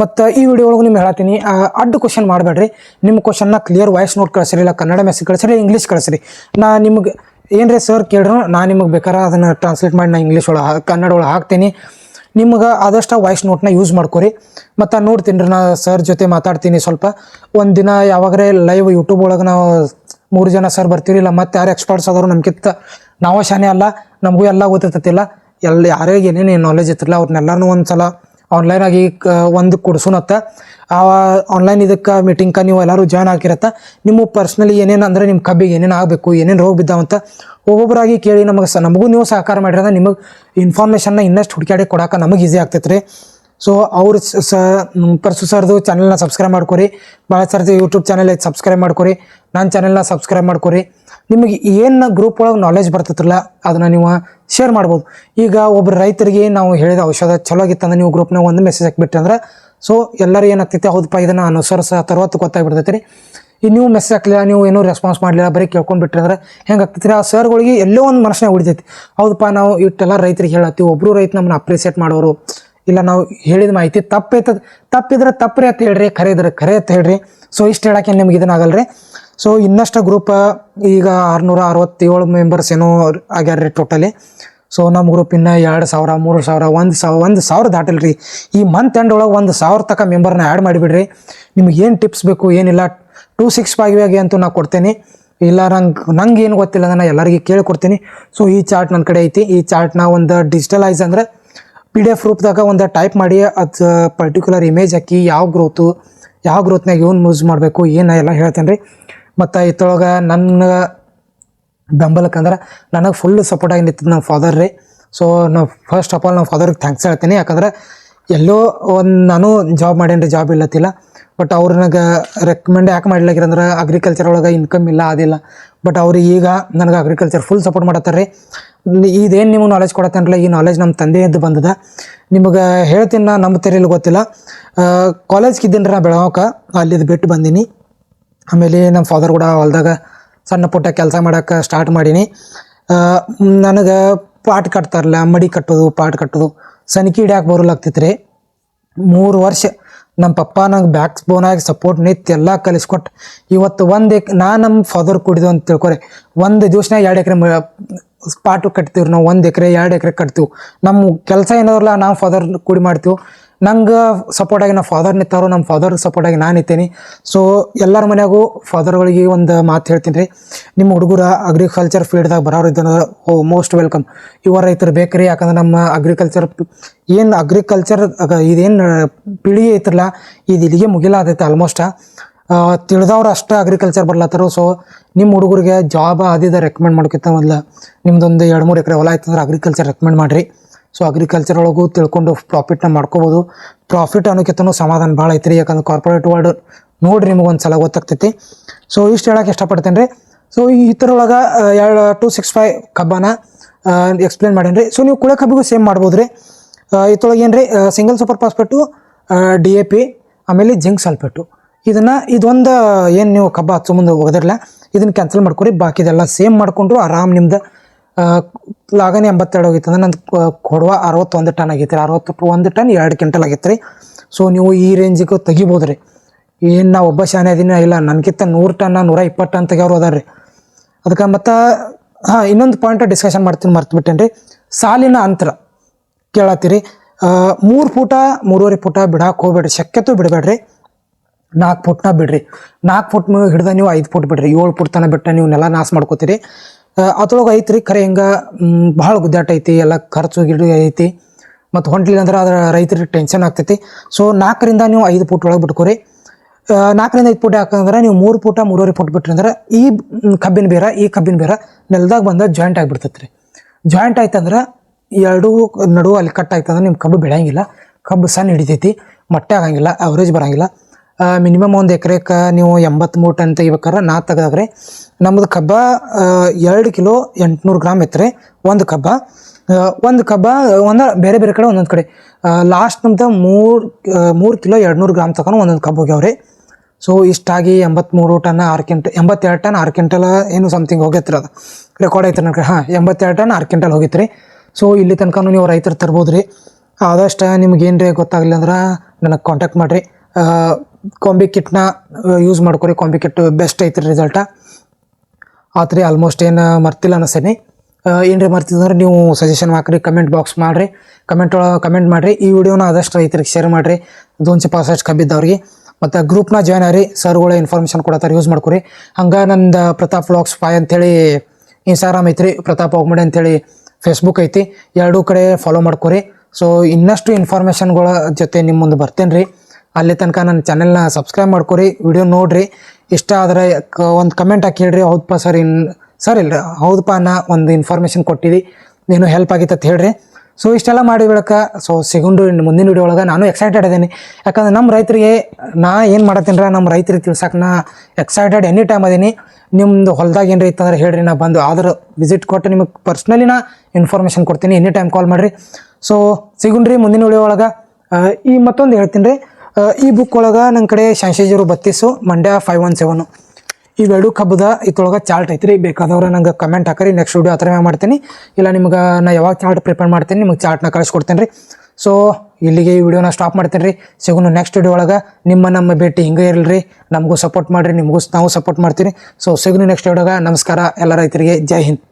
ಮತ್ತು ಈ ವಿಡಿಯೋ ಒಳಗೆ ನಿಮ್ಗೆ ಹೇಳ್ತೀನಿ ಅಡ್ಡ ಕ್ವಶನ್ ಮಾಡಬೇಡ್ರಿ. ನಿಮ್ಮ ಕ್ವಶನ್ನ ಕ್ಲಿಯರ್ ವಾಯ್ಸ್ ನೋಟ್ ಕಳಿಸ್ರಿ, ಇಲ್ಲ ಕನ್ನಡ ಮೆಸೇಜ್ ಕಳಿಸ್ರಿ ಇಂಗ್ಲೀಷ್ ಕಳಿಸ್ರಿ. ನಾ ನಿಮ್ಗೆ ಏನ್ರಿ ಸರ್ ಕೇಳ್ರು ನಾನು ನಿಮಗೆ ಬೇಕಾರ ಅದನ್ನು ಟ್ರಾನ್ಸ್ಲೇಟ್ ಮಾಡಿ ನಾನು ಇಂಗ್ಲೀಷ್ ಒಳಗೆ ಕನ್ನಡ ಒಳಗೆ ಹಾಕ್ತೀನಿ. ನಿಮ್ಗೆ ಆದಷ್ಟು ವಾಯ್ಸ್ ನೋಟ್ನ ಯೂಸ್ ಮಾಡ್ಕೊರಿ. ಮತ್ತು ನೋಡ್ತೀನಿ ರೀ ನಾ ಸರ್ ಜೊತೆ ಮಾತಾಡ್ತೀನಿ ಸ್ವಲ್ಪ. ಒಂದು ದಿನ ಯಾವಾಗರೇ ಲೈವ್ ಯೂಟ್ಯೂಬ್ ಒಳಗೆ ನಾವು ಮೂರು ಜನ ಸರ್ ಬರ್ತೀವಿ ಇಲ್ಲ ಮತ್ತೆ ಯಾರು ಎಕ್ಸ್ಪರ್ಟ್ಸ್ ಆದರೂ ನಮ್ಗಿಂತ ನಾವು ಶಾನೆ ಅಲ್ಲ, ನಮಗೂ ಎಲ್ಲ ಗೊತ್ತಿರ್ತತಿಲ್ಲ. ಎಲ್ಲ ಯಾರಿಗೆ ಏನೇನು ನಾಲೆಜ್ ಇರ್ತಿಲ್ಲ ಅವ್ರನ್ನೆಲ್ಲರೂ ಒಂದು ಸಲ ಆನ್ಲೈನಾಗಿ ಒಂದು ಕೊಡ್ಸುನತ್ತ ಆ ಆನ್ಲೈನ್ ಇದಕ್ಕೆ ಮೀಟಿಂಗ್ಕ ನೀವು ಎಲ್ಲರೂ ಜಾಯ್ನ್ ಆಗಿರತ್ತ, ನಿಮ್ಮ ಪರ್ಸ್ನಲಿ ಏನೇನು ಅಂದರೆ ನಿಮ್ಮ ಕಬ್ಬಿಗೆ ಏನೇನು ಆಗಬೇಕು, ಏನೇನು ರೋಗ ಬಿದ್ದಾವಂತ ಒಬ್ಬೊಬ್ಬರಾಗಿ ಕೇಳಿ ನಮಗೆ ಸ ನಮಗೂ ನೀವು ಸಹಕಾರ ಮಾಡಿರೋದ ನಿಮಗೆ ಇನ್ಫಾರ್ಮೇಷನ್ನ ಇನ್ನಷ್ಟು ಹುಡುಕಾಡಿ ಕೊಡೋಕೆ ನಮಗೆ ಈಸಿ ಆಗ್ತೈತೆ ರೀ. ಸೊ ಅವ್ರು ಸ ಪರ್ಸು ಸರ್ದು ಚಾನಲ್ನ ಸಬ್ಸ್ಕ್ರೈಬ್ ಮಾಡ್ಕೊರಿ ಭಾಳ ಸರ್ದು ಯೂಟ್ಯೂಬ್ ಚಾನಲ್ ಐತೆ ಸಬ್ಸ್ಕ್ರೈಬ್ ಮಾಡ್ಕೊರಿ ನನ್ನ ಚಾನಲ್ನ ಸಬ್ಸ್ಕ್ರೈಬ್ ಮಾಡ್ಕೊರಿ. ನಿಮಗೆ ಏನು ಗ್ರೂಪ್ ಒಳಗೆ ನಾಲೆಜ್ ಬರ್ತೈತಲ್ಲ ಅದನ್ನು ನೀವು ಶೇರ್ ಮಾಡ್ಬೋದು. ಈಗ ಒಬ್ಬ ರೈತರಿಗೆ ನಾವು ಹೇಳಿದ ಔಷಧ ಚಲೋ ಆಗಿತ್ತಂದ್ರೆ ನೀವು ಗ್ರೂಪ್ನಾಗ ಒಂದು ಮೆಸೇಜ್ ಹಾಕಿಬಿಟ್ಟಂದ್ರೆ ಸೊ ಎಲ್ಲರೂ ಏನಾಗ್ತೈತೆ? ಹೌದಪ್ಪ, ಇದನ್ನು ಅನುಸರಿಸ ತರ್ವತ್ತು ಗೊತ್ತಾಗ್ಬಿಡ್ತೈತೆ ರೀ. ಈ ನೀವು ಮೆಸೇಜ್ ಹಾಕ್ಲಿಲ್ಲ, ನೀವು ಏನೂ ರೆಸ್ಪಾನ್ಸ್ ಮಾಡಲಿಲ್ಲ, ಬರೀ ಕೇಳ್ಕೊಂಡು ಹೆಂಗೆ ಆಗ್ತೈತಿ ಆ ಸರ್ಗಳಿಗೆ ಎಲ್ಲೋ ಒಂದು ಮನಸ್ಸಿನಾಗ ಉಳಿತೈತಿ. ಹೌದಪ್ಪ, ನಾವು ಇಟ್ಟೆಲ್ಲ ರೈತರಿಗೆ ಹೇಳತ್ತೀವಿ ಒಬ್ಬರು ರೈತ ನಮ್ಮನ್ನ ಅಪ್ರಿಸಿಯೇಟ್ ಮಾಡೋರು. ಇಲ್ಲ, ನಾವು ಹೇಳಿದ ಮಾಹಿತಿ ತಪ್ಪೈತದ. ತಪ್ಪಿದ್ರೆ ತಪ್ಪರಿ ಅಂತ ಹೇಳ್ರಿ ಖರೆ ಇದ್ರೆ ಖರೆ ಅಂತ ಹೇಳ್ರಿ. ಸೊ ಇಷ್ಟು ಹೇಳಕ್ಕೆ ನಿಮ್ಗೆ ಇದನ್ನಾಗಲ್ಲ ರೀ ಸೊ ಇನ್ನಷ್ಟು ಗ್ರೂಪ್ ಈಗ ಆರುನೂರ ಅರವತ್ತೇಳು ಮೆಂಬರ್ಸ್ ಏನೋ ಆಗ್ಯಾರ ರೀ ಟೋಟಲಿ ಸೊ ನಮ್ಮ ಗ್ರೂಪ್ ಇನ್ನ ಎರಡು ಸಾವಿರ, ಮೂರು ಸಾವಿರ, ಒಂದು ಸಾವಿರ ಒಂದು ಸಾವಿರ ದಾಟಲ್ರಿ. ಈ ಮಂತ್ ಎಂಡ್ ಒಳಗೆ ಒಂದು ಸಾವಿರ ತಕ ಮೆಂಬರ್ನ ಆ್ಯಡ್ ಮಾಡಿಬಿಡ್ರಿ. ನಿಮ್ಗೆ ಏನು ಟಿಪ್ಸ್ ಬೇಕು, ಏನಿಲ್ಲ ಟೂ ಸಿಕ್ಸ್ ಫೈವ್ಗೆ ಅಂತೂ ನಾ ಕೊಡ್ತೇನೆ. ಇಲ್ಲ, ನಂಗೆ ನಂಗೆ ಏನು ಗೊತ್ತಿಲ್ಲ ನಾನು ಎಲ್ಲರಿಗೆ ಕೇಳ್ಕೊಡ್ತೀನಿ. ಸೊ ಈ ಚಾರ್ಟ್ ನನ್ನ ಕಡೆ ಐತಿ. ಈ ಚಾರ್ಟ್ನ ಒಂದು ಡಿಜಿಟಲೈಸ್ ಅಂದ್ರೆ ಪಿ ಡಿ ಎಫ್ ರೂಪದಾಗ ಒಂದು ಟೈಪ್ ಮಾಡಿ, ಅದು ಪರ್ಟಿಕ್ಯುಲರ್ ಇಮೇಜ್ ಹಾಕಿ, ಯಾವ ಗ್ರೋತು ಯಾವ ಗ್ರೋತ್ನಾಗ ಏನು ಯೂಸ್ ಮಾಡಬೇಕು, ಏನು ಎಲ್ಲ ಹೇಳ್ತೇನೆ ರೀ ಮತ್ತು ಇತ್ತೊಳಗೆ ನನ್ನ ಬೆಂಬಲಕ್ಕೆ ಅಂದ್ರೆ ನನಗೆ ಫುಲ್ ಸಪೋರ್ಟಾಗಿ ನಿಂತಿದ್ದು ನಮ್ಮ ಫಾದರ್ ರೀ. ಸೊ ನಾವು ಫಸ್ಟ್ ಆಫ್ ಆಲ್ ನಮ್ಮ ಫಾದರ್ಗೆ ಥ್ಯಾಂಕ್ಸ್ ಹೇಳ್ತೀನಿ. ಯಾಕಂದ್ರೆ ಎಲ್ಲೋ ಒಂದು ನಾನು ಜಾಬ್ ಮಾಡೇನಿ ಜಾಬ್ ಇಲ್ಲತ್ತಿಲ್ಲ. ಬಟ್ ಅವ್ರು ನನಗೆ ರೆಕಮೆಂಡ್ ಯಾಕೆ ಮಾಡ್ಲಾಗಿರಂದ್ರೆ ಅಗ್ರಿಕಲ್ಚರ್ ಒಳಗೆ ಇನ್ಕಮ್ ಇಲ್ಲ, ಅದಿಲ್ಲ. ಬಟ್ ಅವ್ರು ಈಗ ನನಗೆ ಅಗ್ರಿಕಲ್ಚರ್ ಫುಲ್ ಸಪೋರ್ಟ್ ಮಾಡತ್ತಾರೆ ರೀ ಇದೇನು ನಿಮಗೆ ನಾಲೆಜ್ ಕೊಡತ್ತೇನಲ್ಲ ಈ ನಾಲೆಜ್ ನಮ್ಮ ತಂದೆಯದ್ದು ಬಂದದ. ನಿಮಗೆ ಹೇಳ್ತೀನಿ ನಾ ತೆರೆಯಲ್ಲಿ ಗೊತ್ತಿಲ್ಲ. ಕಾಲೇಜ್ಗೆ ಇದ್ದೀನಿ ನಾ ಬೆಳಗಾವಕ್ಕೆ ಅಲ್ಲಿದ್ದು ಬಿಟ್ಟು ಬಂದೀನಿ. ಆಮೇಲೆ ನಮ್ಮ ಫಾದರ್ ಕೂಡ ಹೊಲ್ದಾಗ ಸಣ್ಣ ಪುಟ್ಟ ಕೆಲಸ ಮಾಡೋಕ್ಕೆ ಸ್ಟಾರ್ಟ್ ಮಾಡೀನಿ. ನನಗೆ ಪಾಟ್ ಕಟ್ತಾರಲ್ಲ, ಮಡಿ ಕಟ್ಟೋದು, ಪಾಟ್ ಕಟ್ಟೋದು, ಸನಿಕಿ ಹಿಡಿಯಾಕೆ ಬರೋಲಾಗ್ತಿತ್ತು ರೀ. ಮೂರು ವರ್ಷ ನಮ್ಮ ಪಪ್ಪ ನಂಗೆ ಬ್ಯಾಕ್ ಬೋನಾಗಿ ಸಪೋರ್ಟ್ ನಿಂತು ಎಲ್ಲ ಕಲಿಸ್ಕೊಟ್ಟು. ಇವತ್ತು ಒಂದು ಎಕ್, ನಾ ನಮ್ಮ ಫಾದರ್ ಕುಡಿದು ಅಂತ ತಿಳ್ಕೊರಿ. ಒಂದು ದಿವ್ಸನಾಗ ಎರಡು ಎಕರೆ ಪಾಟು ಕಟ್ತೀವಿ ನಾವು, ಒಂದು ಎಕರೆ, ಎರಡು ಎಕರೆ ಕಟ್ತೀವಿ. ನಮ್ಮ ಕೆಲಸ ಏನಾದ್ರಲ್ಲ ನಾವು ಫಾದರ್ ಕೂಡಿ ಮಾಡ್ತೀವಿ. ನಂಗೆ ಸಪೋರ್ಟಾಗಿ ನಮ್ಮ ಫಾದರ್ ನಿಂತಾರೋ ನಮ್ಮ ಫಾದರ್ ಸಪೋರ್ಟಾಗಿ ನಾನು ಇತ್ತೇನೆ ಸೊ ಎಲ್ಲರ ಮನೆಯಾಗೂ ಫಾದರ್ಗಳಿಗೆ ಒಂದು ಮಾತು ಹೇಳ್ತೀನಿ ರೀ. ನಿಮ್ಮ ಹುಡುಗರ ಅಗ್ರಿಕಲ್ಚರ್ ಫೀಲ್ಡ್ದಾಗ ಬರೋರು ಇದ್ದಂದ್ರೆ ಓ ಮೋಸ್ಟ್ ವೆಲ್ಕಮ್ ಇವ ರೈತರು ಬೇಕ್ರಿ, ಯಾಕಂದ್ರೆ ನಮ್ಮ ಅಗ್ರಿಕಲ್ಚರ್ ಏನು ಅಗ್ರಿಕಲ್ಚರ್ ಇದೇನು ಪೀಳಿಗೆ ಐತ್ರಲ್ಲ, ಇದು ಇಲ್ಲಿಗೆ ಮುಗಿಲಾದೈತೆ ಆಲ್ಮೋಸ್ಟ್ ತಿಳಿದವ್ರು ಅಷ್ಟೇ ಅಗ್ರಿಕಲ್ಚರ್ ಬರ್ಲತ್ತಾರೋ. ಸೊ ನಿಮ್ಮ ಹುಡುಗರಿಗೆ ಜಾಬ್ ಅದಿದ ರೆಕಮೆಂಡ್ ಮಾಡ್ಕೊತ ಮೊದಲು. ನಿಮ್ದೊಂದು ಎರಡು ಮೂರು ಎಕರೆ ಹೊಲ ಆಯ್ತಂದ್ರೆ ಅಗ್ರಿಕಲ್ಚರ್ ರೆಕಮೆಂಡ್ ಮಾಡಿರಿ. ಸೊ ಅಗ್ರಿಕಲ್ಚರ್ ಒಳಗೂ ತಿಳ್ಕೊಂಡು ಪ್ರಾಫಿಟ್ನ ಮಾಡ್ಕೋಬೋದು. ಪ್ರಾಫಿಟ್ ಅನ್ನೋಕ್ಕಿಂತನೂ ಸಮಾಧಾನ ಭಾಳ ಐತ್ರಿ, ಯಾಕಂದ್ರೆ ಕಾರ್ಪೊರೇಟ್ ವರ್ಲ್ಡ್ ನೋಡ್ರಿ ನಿಮಗೆ ಒಂದು ಸಲ ಗೊತ್ತಾಗ್ತೈತಿ. ಸೊ ಇಷ್ಟು ಹೇಳಕ್ಕೆ ಇಷ್ಟಪಡ್ತೇನೆ ರೀ ಸೊ ಈ ಥರೊಳಗೆ ಎರಡು ಟು ಸಿಕ್ಸ್ ಫೈವ್ ಕಬ್ಬನ ಎಕ್ಸ್ಪ್ಲೇನ್ ಮಾಡೇನಿ ಸೊ ನೀವು ಕುಳೆ ಕಬ್ಬಿಗೂ ಸೇಮ್ ಮಾಡ್ಬೋದು ರೀ ಇದ್ರೊಳಗೆ ಏನು ರೀ single super phosphate D A P ಆಮೇಲೆ ಜಿಂಕ್ ಸಲ್ಫೇಟು ಇದನ್ನು, ಇದೊಂದು ಏನು ನೀವು ಕಬ್ಬ ಹಚ್ಚೋ ಮುಂದೆ ಹೋಗೋದಿರಲ್ಲ ಇದನ್ನು ಕ್ಯಾನ್ಸಲ್ ಮಾಡ್ಕೊರಿ. ಬಾಕಿದೆಲ್ಲ ಸೇಮ್ ಮಾಡಿಕೊಂಡ್ರು ಆರಾಮ್ ನಿಮ್ದು ಲಾಗನೆ ಎಂಬತ್ತೆರಡು ಹೋಗಿತ್ತು ಅಂದ್ರೆ ನಂದು ಕೊಡುವ ಅರವತ್ತೊಂದು ಟನ್ ಆಗೈತೆ ರೀ ಅರವತ್ತು ಒಂದು ಟನ್ ಎರಡು ಕ್ವಿಂಟಲ್ ಆಗೈತೆ ರೀ ಸೊ ನೀವು ಈ ರೇಂಜಿಗೆ ತೆಗಿಬೋದು ರೀ ಏನು ನಾ ಒಬ್ಬ ಶಾನೆ ಅದೀನಿ ಇಲ್ಲ ನನಗಿಂತ ನೂರು ಟನ್ ನೂರ ಇಪ್ಪತ್ತು ಟನ್ ತೆಗಿಯೋರು ಅದಾರ ರೀ ಅದಕ್ಕೆ ಮತ್ತು, ಹಾಂ, ಇನ್ನೊಂದು ಪಾಯಿಂಟ್ ಡಿಸ್ಕಷನ್ ಮಾಡ್ತೀನಿ ಮರ್ತು ಬಿಟ್ಟೇನೆ ರೀ ಸಾಲಿನ ಅಂತರ ಕೇಳತ್ತೀರಿ. ಮೂರು ಫೂಟ ಮೂರುವರೆ ಫೂಟ ಬಿಡಕ್ಕೆ ಹೋಗ್ಬೇಡ್ರಿ. ಶಕ್ಯತೂ ಬಿಡಬೇಡ್ರಿ. ನಾಲ್ಕು ಫುಟ್ನ ಬಿಡ್ರಿ. ನಾಲ್ಕು ಫುಟ್ ಹಿಡ್ದ ನೀವು ಐದು ಫುಟ್ ಬಿಡ್ರಿ. ಏಳು ಫುಟ್ ತನಕ ಬಿಟ್ಟ ನೀವು ನೆಲ ನಾಶ ಮಾಡ್ಕೋತೀರಿ. ಅದ್ರೊಳಗೆ ಐತ್ರಿ ಖರೆ ಹಿಂಗೆ ಭಾಳ ಗುದ್ದಾಟ ಐತಿ, ಎಲ್ಲ ಖರ್ಚು ಗಿಡ ಐತಿ. ಮತ್ತು ಹೊಂಟ್ಲಿಲ್ಲ ಅಂದ್ರೆ ಅದರ ರೈತರಿಗೆ ಟೆನ್ಷನ್ ಆಗ್ತೈತಿ. ಸೊ ನಾಲ್ಕರಿಂದ ನೀವು ಐದು ಫುಟ್ ಒಳಗೆ ಬಿಟ್ಕೋರಿ. ನಾಲ್ಕರಿಂದ ಐದು ಫುಟ್ ಯಾಕಂದ್ರೆ ನೀವು ಮೂರು ಫುಟ ಮೂರುವರೆ ಫುಟ್ ಬಿಟ್ರಿ ಅಂದ್ರೆ ಈ ಕಬ್ಬಿನ ಬೇರ, ಈ ಕಬ್ಬಿನ ಬೇರ ನೆಲದಾಗ ಬಂದ ಜಾಯಿಂಟ್ ಆಗಿಬಿಡ್ತೈತೆ ರೀ ಜಾಯಿಂಟ್ ಆಯ್ತಂದ್ರೆ ಎರಡೂ ನಡುವು ಅಲ್ಲಿ ಕಟ್ ಆಯ್ತಂದ್ರೆ ನಿಮ್ಮ ಕಬ್ಬು ಬೆಳೆಯಂಗಿಲ್ಲ. ಕಬ್ಬು ಸಣ್ಣ ಹಿಡಿತೈತಿ, ಮೊಟ್ಟೆ ಆಗಂಗಿಲ್ಲ ಅವರೇಜ್ ಬರಂಗಿಲ್ಲ. ಮಿನಿಮಮ್ ಒಂದು ಎಕರೆಗೆ ನೀವು ಎಂಬತ್ತ್ಮೂರು ಟನ್ ತೆಗಿಬೇಕಾದ್ರೆ ನಾ ತೆಗೆದಾಗ್ರೆ ನಮ್ಮದು ಕಬ್ಬ ಎರಡು ಕಿಲೋ ಎಂಟುನೂರು ಗ್ರಾಮ್ ಇತ್ತು ಒಂದು ಕಬ್ಬ. ಒಂದು ಕಬ್ಬ, ಒಂದು ಬೇರೆ ಬೇರೆ ಕಡೆ ಒಂದೊಂದು ಕಡೆ. ಲಾಸ್ಟ್ ನಮ್ದು ಮೂರು ಮೂರು ಕಿಲೋ ಎರಡುನೂರು ಗ್ರಾಮ್ ತಗೊಂಡು ಒಂದೊಂದು ಕಬ್ಬು ಹೋಗ್ಯಾವ್ರಿ. ಸೊ ಇಷ್ಟಾಗಿ ಎಂಬತ್ತ್ಮೂರು ಟನ್ ಆರು ಕ್ವಿಂಟಲ್, ಎಂಬತ್ತೆರಡು ಟನ್ ಆರು ಕ್ವಿಂಟಲ್ ಏನು ಸಮಥಿಂಗ್ ಹೋಗೈತ್ರಿ ಅದು. ರೆಕಾರ್ಡ್ ಐತ್ರಿ ನನಗೆ, ಹಾಂ, ಎಂಬತ್ತೆರಡು ಟನ್ ಆರು ಕ್ವಿಂಟಲ್ ಹೋಗಿತ್ರಿ. ಸೊ ಇಲ್ಲಿ ತನಕನೂ ನೀವು ರೈತರು ತರ್ಬೋದು ರೀ ಆದಷ್ಟು ನಿಮ್ಗೆ ರೀ ಗೊತ್ತಾಗಲಿಲ್ಲ ಅಂದ್ರೆ ನನಗೆ ಕಾಂಟ್ಯಾಕ್ಟ್ ಮಾಡಿರಿ. ಕೊಂಬಿ ಕಿಟ್ನ ಯೂಸ್ ಮಾಡ್ಕೊರಿ. ಕೊಂಬಿ ಕಿಟ್ ಬೆಸ್ಟ್ ಐತ್ರಿ ರಿಸಲ್ಟ ಆತ್ರಿ ಆಲ್ಮೋಸ್ಟ್ ಏನು ಮರ್ತಿಲ್ಲ ಅನಿಸ್ತೇನೆ ಏನ್ರಿ ಮರ್ತಿದ್ರೆ ನೀವು ಸಜೆಷನ್ ಹಾಕ್ರಿ ಕಮೆಂಟ್ ಬಾಕ್ಸ್ ಮಾಡಿರಿ. ಕಮೆಂಟ್ ಕಮೆಂಟ್ ಮಾಡಿರಿ. ಈ ವಿಡಿಯೋನ ಆದಷ್ಟು ರೈತರಿಗೆ ಶೇರ್ ಮಾಡಿರಿ. ದೋನ್ಸೆ ಪಾಸಷ್ಟು ಕಬ್ಬಿದ್ದವ್ರಿಗೆ. ಮತ್ತು ಗ್ರೂಪ್ನ ಜಾಯ್ನ್ ಆಗ್ರಿ. ಸರ್ಗಳ ಇನ್ಫಾರ್ಮೇಷನ್ ಕೊಡತ್ತಾರೆ ಯೂಸ್ ಮಾಡ್ಕೊರಿ. ಹಂಗೆ ನಂದು ಪ್ರತಾಪ್ ವ್ಲಾಗ್ಸ್ ಫೈ ಅಂತೇಳಿ ಇನ್ಸ್ಟಾಗ್ರಾಮ್ ಐತ್ರಿ. ಪ್ರತಾಪ್ ಹೋಗ್ಮಡಿ ಅಂತೇಳಿ ಫೇಸ್ಬುಕ್ ಐತಿ. ಎರಡೂ ಕಡೆ ಫಾಲೋ ಮಾಡ್ಕೊರಿ. ಸೊ ಇನ್ನಷ್ಟು ಇನ್ಫಾರ್ಮೇಷನ್ಗಳ ಜೊತೆ ನಿಮ್ಮ ಮುಂದೆ ಬರ್ತೇನೆ ರೀ ಅಲ್ಲಿ ತನಕ ನನ್ನ ಚಾನೆಲ್ನ ಸಬ್ಸ್ಕ್ರೈಬ್ ಮಾಡ್ಕೊರಿ ವಿಡಿಯೋ ನೋಡ್ರಿ. ಇಷ್ಟ ಆದರೆ ಒಂದು ಕಮೆಂಟ್ ಹಾಕಿ ಹೇಳ್ರಿ ಹೌದಪ್ಪ ಸರ್ ಇನ್ ಸರ್ ಇಲ್ರಿ ಹೌದಪ್ಪ ನಾ ಒಂದು ಇನ್ಫಾರ್ಮೇಷನ್ ಕೊಟ್ಟಿದ್ದಿ ಏನು ಹೆಲ್ಪ್ ಆಗಿತ್ತು ಅಂತ ಹೇಳ್ರಿ. ಸೊ ಇಷ್ಟೆಲ್ಲ ಮಾಡಿ ಬಿಡಕ ಸೊ ಸಿಗೊಂಡು ಮುಂದಿನ ವಿಡಿಯೋ ಒಳಗೆ ನಾನು ಎಕ್ಸೈಟೆಡ್ ಇದ್ದೀನಿ ಯಾಕಂದ್ರೆ ನಮ್ಮ ರೈತರಿಗೆ ನಾ ಏನು ಮಾಡತ್ತೀನಿರ ನಮ್ಮ ರೈತರಿಗೆ ತಿಳ್ಸಕ್ಕೆ ನಾ ಎಕ್ಸೈಟೆಡ್ ಎನಿ ಟೈಮ್ ಅದೀನಿ. ನಿಮ್ಮದು ಹೊಲ್ದಾಗ ಏನ್ರಿ ಇತ್ತಂದ್ರೆ ಹೇಳ್ರಿ, ನಾ ಬಂದು ಆದ್ರೆ ವಿಸಿಟ್ ಕೊಟ್ಟು ನಿಮಗೆ ಪರ್ಸ್ನಲಿ ನಾ ಇನ್ಫಾರ್ಮೇಷನ್ ಕೊಡ್ತೀನಿ. ಎನಿ ಟೈಮ್ ಕಾಲ್ ಮಾಡಿರಿ. ಸೊ ಸಿಗುಣ್ರಿ ಮುಂದಿನ ವಿಡಿಯೋ ಒಳಗೆ. ಈ ಮತ್ತೊಂದು ಹೇಳ್ತೀನಿ ರೀ. ಈ ಬುಕ್ ಒಳಗೆ ನನ್ನ ಕಡೆ ಜೀರೋ ಬತ್ತೀಸು, ಮಂಡ್ಯ ಫೈವ್ ಒನ್ ಸೆವೆನು ಇವೆರಡು ಕಬ್ಬದ, ಇದ್ರೊಳಗೆ ಚಾರ್ಟ್ ಐತ್ರಿ, ಬೇಕಾದವ್ರು ನಂಗೆ ಕಮೆಂಟ್ ಹಾಕಿರಿ ನೆಕ್ಸ್ಟ್ ವಿಡಿಯೋ ಆ ಥರ ಮಾಡ್ತೀನಿ. ಇಲ್ಲ ನಿಮ್ಗೆ ನಾ ಯಾವಾಗ ಚಾರ್ಟ್ ಪ್ರಿಪೇರ್ ಮಾಡ್ತೀನಿ, ನಿಮ್ಗೆ ಚಾರ್ಟ್ನ ಕಳಿಸ್ಕೊಡ್ತೀನಿ ರೀ ಸೊ ಇಲ್ಲಿಗೆ ಈ ವಿಡಿಯೋನ ಸ್ಟಾಪ್ ಮಾಡ್ತೀನಿ ರೀ ಸಿಗೋನು ನೆಕ್ಸ್ಟ್ ವಿಡಿಯೋ ಒಳಗೆ, ನಿಮ್ಮ ನಮ್ಮ ಭೇಟಿ ಹಿಂಗೆ ಇರಲ್ರಿ. ನಮಗೂ ಸಪೋರ್ಟ್ ಮಾಡಿರಿ, ನಿಮಗೂ ನಾವು ಸಪೋರ್ಟ್ ಮಾಡ್ತೀನಿ ಸೊ ಸಿಗೋನು ನೆಕ್ಸ್ಟ್ ವಿಡಿಯೋಗೆ ನಮಸ್ಕಾರ, ಎಲ್ಲ ರೈತರಿಗೆ, ಜೈ ಹಿಂದ್.